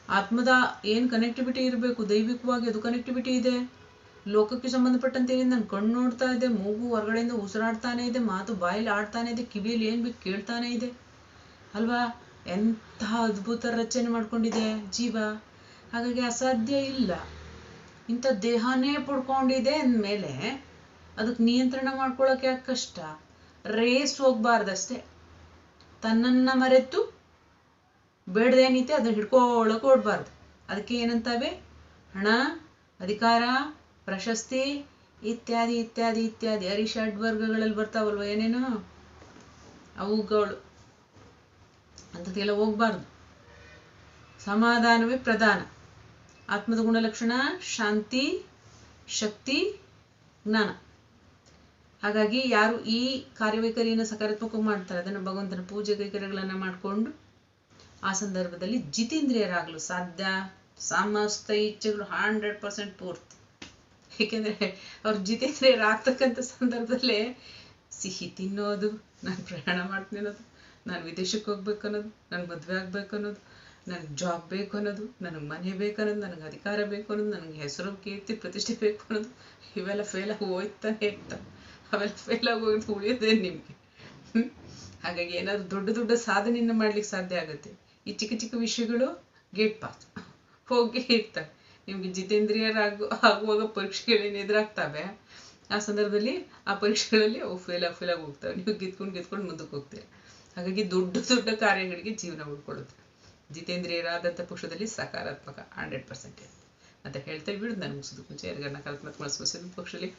ಆತ್ಮದ ಏನ್ ಕನೆಕ್ಟಿವಿಟಿ ಇರಬೇಕು? ದೈವಿಕವಾಗಿ ಅದು ಕನೆಕ್ಟಿವಿಟಿ ಇದೆ. ಲೋಕಕ್ಕೆ ಸಂಬಂಧಪಟ್ಟಂತೆ ನನ್ನ ಕಣ್ಣು ನೋಡ್ತಾ ಇದೆ, ಮೂಗು ಹೊರಗಡೆಯಿಂದ ಉಸಿರಾಡ್ತಾನೆ ಇದೆ, ಮಾತು ಬಾಯಲ್ಲಿ ಆಡ್ತಾನೆ ಇದೆ, ಕಿವಿಯಲ್ಲಿ ಏನ್ ಬೇಕು ಕೇಳ್ತಾನೆ ಇದೆ. ಅಲ್ವಾ? ಎಂತಹ ಅದ್ಭುತ ರಚನೆ ಮಾಡ್ಕೊಂಡಿದೆ ಜೀವ. ಹಾಗಾಗಿ ಅಸಾಧ್ಯ ಇಲ್ಲ. ಇಂಥ ದೇಹನೇ ಪಡ್ಕೊಂಡಿದೆ ಅಂದಮೇಲೆ ಅದಕ್ಕೆ ನಿಯಂತ್ರಣ ಮಾಡ್ಕೊಳಕ್ಕೆ ಯಾಕೆ ಕಷ್ಟ? ರೇಸ್ ಹೋಗ್ಬಾರ್ದಷ್ಟೆ ತನ್ನನ್ನ ಮರೆತು ಬೇಡದೇನೈತೆ ಅದನ್ನ ಹಿಡ್ಕೊಳಕ್ ಓಡ್ಬಾರ್ದು ಅದಕ್ಕೆ ಏನಂತಾವೆ? ಹಣ, ಅಧಿಕಾರ, ಪ್ರಶಸ್ತಿ ಇತ್ಯಾದಿ ಇತ್ಯಾದಿ ಇತ್ಯಾದಿ. ಅರಿಷಡ್ ವರ್ಗಗಳಲ್ಲಿ ಬರ್ತಾವಲ್ವ ಏನೇನು? ಅವುಗಳು. ಅಂಥದ್ದೆಲ್ಲ ಹೋಗ್ಬಾರ್ದು. ಸಮಾಧಾನವೇ ಪ್ರಧಾನ. ಆತ್ಮದ ಗುಣಲಕ್ಷಣ, ಶಾಂತಿ, ಶಕ್ತಿ, ಜ್ಞಾನ. ಹಾಗಾಗಿ ಯಾರು ಈ ಕಾರ್ಯವೈಖರಿಯನ್ನು ಸಕಾರಾತ್ಮಕವಾಗಿ ಮಾಡ್ತಾರೆ, ಅದನ್ನು ಭಗವಂತನ ಪೂಜೆ ಕೈಕರ್ಯಗಳನ್ನು ಮಾಡಿಕೊಂಡು ಆ ಸಂದರ್ಭದಲ್ಲಿ ಜಿತೇಂದ್ರಿಯರಾಗಲು ಸಾಧ್ಯ. ಸಮಸ್ತ ಇಚ್ಛೆಗಳು ಹಂಡ್ರೆಡ್ ಪರ್ಸೆಂಟ್ ಪೂರ್ತಿ. ಏಕೆಂದರೆ ಅವ್ರು ಜಿತೇಂದ್ರಿಯರಾಗ್ತಕ್ಕಂಥ ಸಂದರ್ಭದಲ್ಲೇ ಸಿಹಿ ತಿನ್ನೋದು, ನಾನು ಪ್ರಯಾಣ ಮಾಡ್ತೀನಿ ಅನ್ನೋದು, ನಾನು ವಿದೇಶಕ್ಕೆ ಹೋಗ್ಬೇಕು ಅನ್ನೋದು ನನಗೆ ಮದುವೆ ಆಗ್ಬೇಕು ಅನ್ನೋದು, ನನಗೆ ಜಾಬ್ ಬೇಕು ಅನ್ನೋದು, ನನಗೆ ಮನೆ ಬೇಕು ಅನ್ನೋದು, ನನಗೆ ಅಧಿಕಾರ ಬೇಕು ಅನ್ನೋದು, ನನಗೆ ಹೆಸರು, ಕೀರ್ತಿ, ಪ್ರತಿಷ್ಠೆ ಬೇಕು ಅನ್ನೋದು, ಇವೆಲ್ಲ ಫೇಲ್ ಆಗಿ ಹೋಯ್ತಾನೆ ಇರ್ತಾವೆ. ಅವೆಲ್ಲ ಫೇಲ್ ಆಗಿ ಹೋಗಿ ಉಳಿಯೋದೇ ನಿಮಗೆ ಹಾಗಾಗಿ ಏನಾದ್ರು ದೊಡ್ಡ ದೊಡ್ಡ ಸಾಧನೆಯನ್ನ ಮಾಡ್ಲಿಕ್ಕೆ ಸಾಧ್ಯ ಆಗುತ್ತೆ. ಈ ಚಿಕ್ಕ ಚಿಕ್ಕ ವಿಷಯಗಳು ಗೇಟ್ ಪಾಸ್ ಹೋಗಿ ಇರ್ತವೆ. ನಿಮ್ಗೆ ಜಿತೇಂದ್ರಿಯರಾಗು, ಆಗುವಾಗ ಪರೀಕ್ಷೆಗಳೇನು ಎದುರಾಗ್ತವೆ? ಆ ಸಂದರ್ಭದಲ್ಲಿ ಆ ಪರೀಕ್ಷೆಗಳಲ್ಲಿ ಅವು ಫೇಲ್ ಫೇಲ್ ಆಗಿ ಹೋಗ್ತವೆ. ನೀವು ಗೆದ್ಕೊಂಡು ಗೆದ್ಕೊಂಡು ಮುಂದಕ್ಕೆ ಹೋಗ್ತೀರ. ಹಾಗಾಗಿ ದೊಡ್ಡ ದೊಡ್ಡ ಕಾರ್ಯಗಳಿಗೆ ಜೀವನ ಉಳ್ಕೊಳ್ಳುತ್ತೆ. ಜಿತೇಂದ್ರಿಯರಾದಂಥ ಪಕ್ಷದಲ್ಲಿ ಸಕಾರಾತ್ಮಕ ಹಂಡ್ರೆಡ್ ಪರ್ಸೆಂಟ್ ಅಂತ ಹೇಳ್ತಾ ಬಿಡು ನಾನು ಮುಗಿಸಿದ ಮುಂಚೆ ಯಾರಿಗಾರ ನಕಾರಾತ್ಮಕ ಸಮಸ್ಯೆ ಪಕ್ಷದಲ್ಲಿ.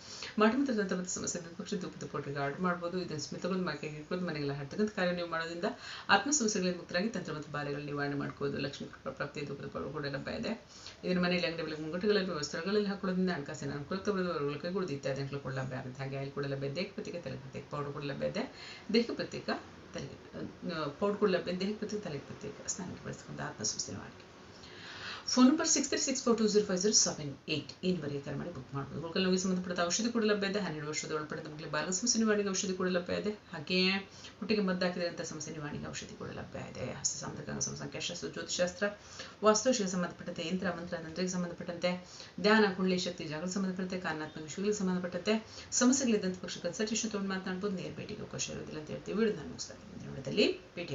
ಮಾಡಿ ಮತ್ತು ದಂತ ಮತ್ತು ಸಮಸ್ಯೆ ಪಕ್ಷ ದುಃಖದ ಪೋಟ್ರಿಗೆ ಆರ್ಡರ್ ಮಾಡ್ಬೋದು. ಇದನ್ನು ಸ್ಮಿತಗೊಂಡು ಮಾಕೆ ಹಿಡ್ಕೊಂಡು ಮನೆಗೆಲ್ಲ ಹಾಡ್ತಕ್ಕಂಥ ಕಾರ್ಯ ನೀವು ಮಾಡೋದ್ರಿಂದ ಆತ್ಮ ಸಮಸ್ಯೆಗಳಿಗೆ ಮುಕ್ತರಾಗಿ ತಂತ್ರ ಮತ್ತು ಬಾಧೆಗಳ ನಿವಾರಣೆ ಮಾಡ್ಕೋದು ಲಕ್ಷ್ಮೀ ಪ್ರಾಪ್ತಿ ದುಃಖದ ಕೂಡ ಲಭ್ಯ ಇದೆ. ಇದನ್ನು ಮನೆಯಲ್ಲಿ ಅಂಗಡಿಗಳಲ್ಲಿ ಮುಂಗಟ್ಟುಗಳಲ್ಲಿ ವಸ್ತ್ರಗಳಲ್ಲಿ ಹಾಕೊಳ್ಳೋದ್ರಿಂದ ಹಣಕಾಸಿನ ಅನುಕೂಲ ತಗೊಳ್ಳೋದು ಕೈಗಳು ಇತ್ಯಾದಿ ಕೂಡ ಲಭ್ಯ ಆಗುತ್ತೆ. ಹಾಗೆ ಅಲ್ಲಿ ಕೂಡ ಲಭ್ಯ ದೇಹ ಪ್ರತ್ಯೇಕ ತಲೆ ಪ್ರತ್ಯೇಕ ಪೌಡರ್ ಕೂಡ ಲಭ್ಯ ಇದೆ. ದೇಹ ಪ್ರತ್ಯೇಕ ತಲೆ ಪೌಡರ್ ಕೂಡ ಲಭ್ಯ ದೇಹ ಪ್ರತ್ಯೇಕ ತಲೆ ಪ್ರತ್ಯೇಕ, ಸ್ನಾನಕ್ಕೆ ಬಳಸಿಕೊಂಡು ಆತ್ಮ ಮಾಡಿ phone number six three six four two zero five zero seven eight ಇನ್ನುವರೆಗೆ ಕರೆ ಮಾಡಿ ಬುಕ್ ಮಾಡ್ಬೋದು. ಗುರುಕಲ್ ಸಂಬಂಧಪಟ್ಟ ಔಷಧಿ ಕೂಡ ಲಭ್ಯ ಇದೆ. ಹನ್ನೆರಡು ವರ್ಷದ ಒಳಪಟ್ಟ ನಮಗೆ ಬಾಲ ಸಮಸ್ಯೆ ನಿವಾರಣೆಗೆ ಔಷಧಿ ಕೂಡ ಲಭ್ಯ ಇದೆ. ಹಾಗೆ ಹುಟ್ಟಿಗೆ ಮದ್ದಾಕಿದೆ ಅಂತ ಸಮಸ್ಯೆ ನಿವಾರಣೆಗೆ ಔಷಧಿ ಕೂಡ ಲಭ್ಯ ಇದೆ. ಹಸ್ತ ಸಾಂದ್ರಿಕ ಸಂಖ್ಯಾಶಾಸ್ತ್ರ ಜ್ಯೋತಿಶಾಸ್ತ್ರ ವಾಸ್ತುಶಿಗೆ ಸಂಬಂಧಪಟ್ಟಂತೆ, ಯಂತ್ರ, ಮಂತ್ರ ತಂತ್ರಕ್ಕೆ ಸಂಬಂಧಪಟ್ಟಂತೆ, ಧ್ಯಾನ ಕುಳ್ಳಿ ಶಕ್ತಿ ಜಾಗಕ್ಕೆ ಸಂಬಂಧಪಟ್ಟಂತೆ, ಕಾರಣಾತ್ಮಕ ವಿಷಯಗಳಿಗೆ ಸಂಬಂಧಪಟ್ಟಂತೆ ಸಮಸ್ಯೆಗಳಿದ್ದಂಥ ಪಕ್ಷ ಕನ್ಸಲ್ಟೇಷನ್ ತೊಗೊಂಡು ಮಾತನಾಡ್ಬೋದು. ನೇರ ಭೇಟಿಗೆ ಅವಕಾಶ ಇರೋದಿಲ್ಲ ಅಂತ ಹೇಳ್ತೀವಿ. ವಿಡಿಯೋ ನಾನು ಮುಗಿಸ್ತಾ ಇದ್ದೀನಿ. ಭೇಟಿ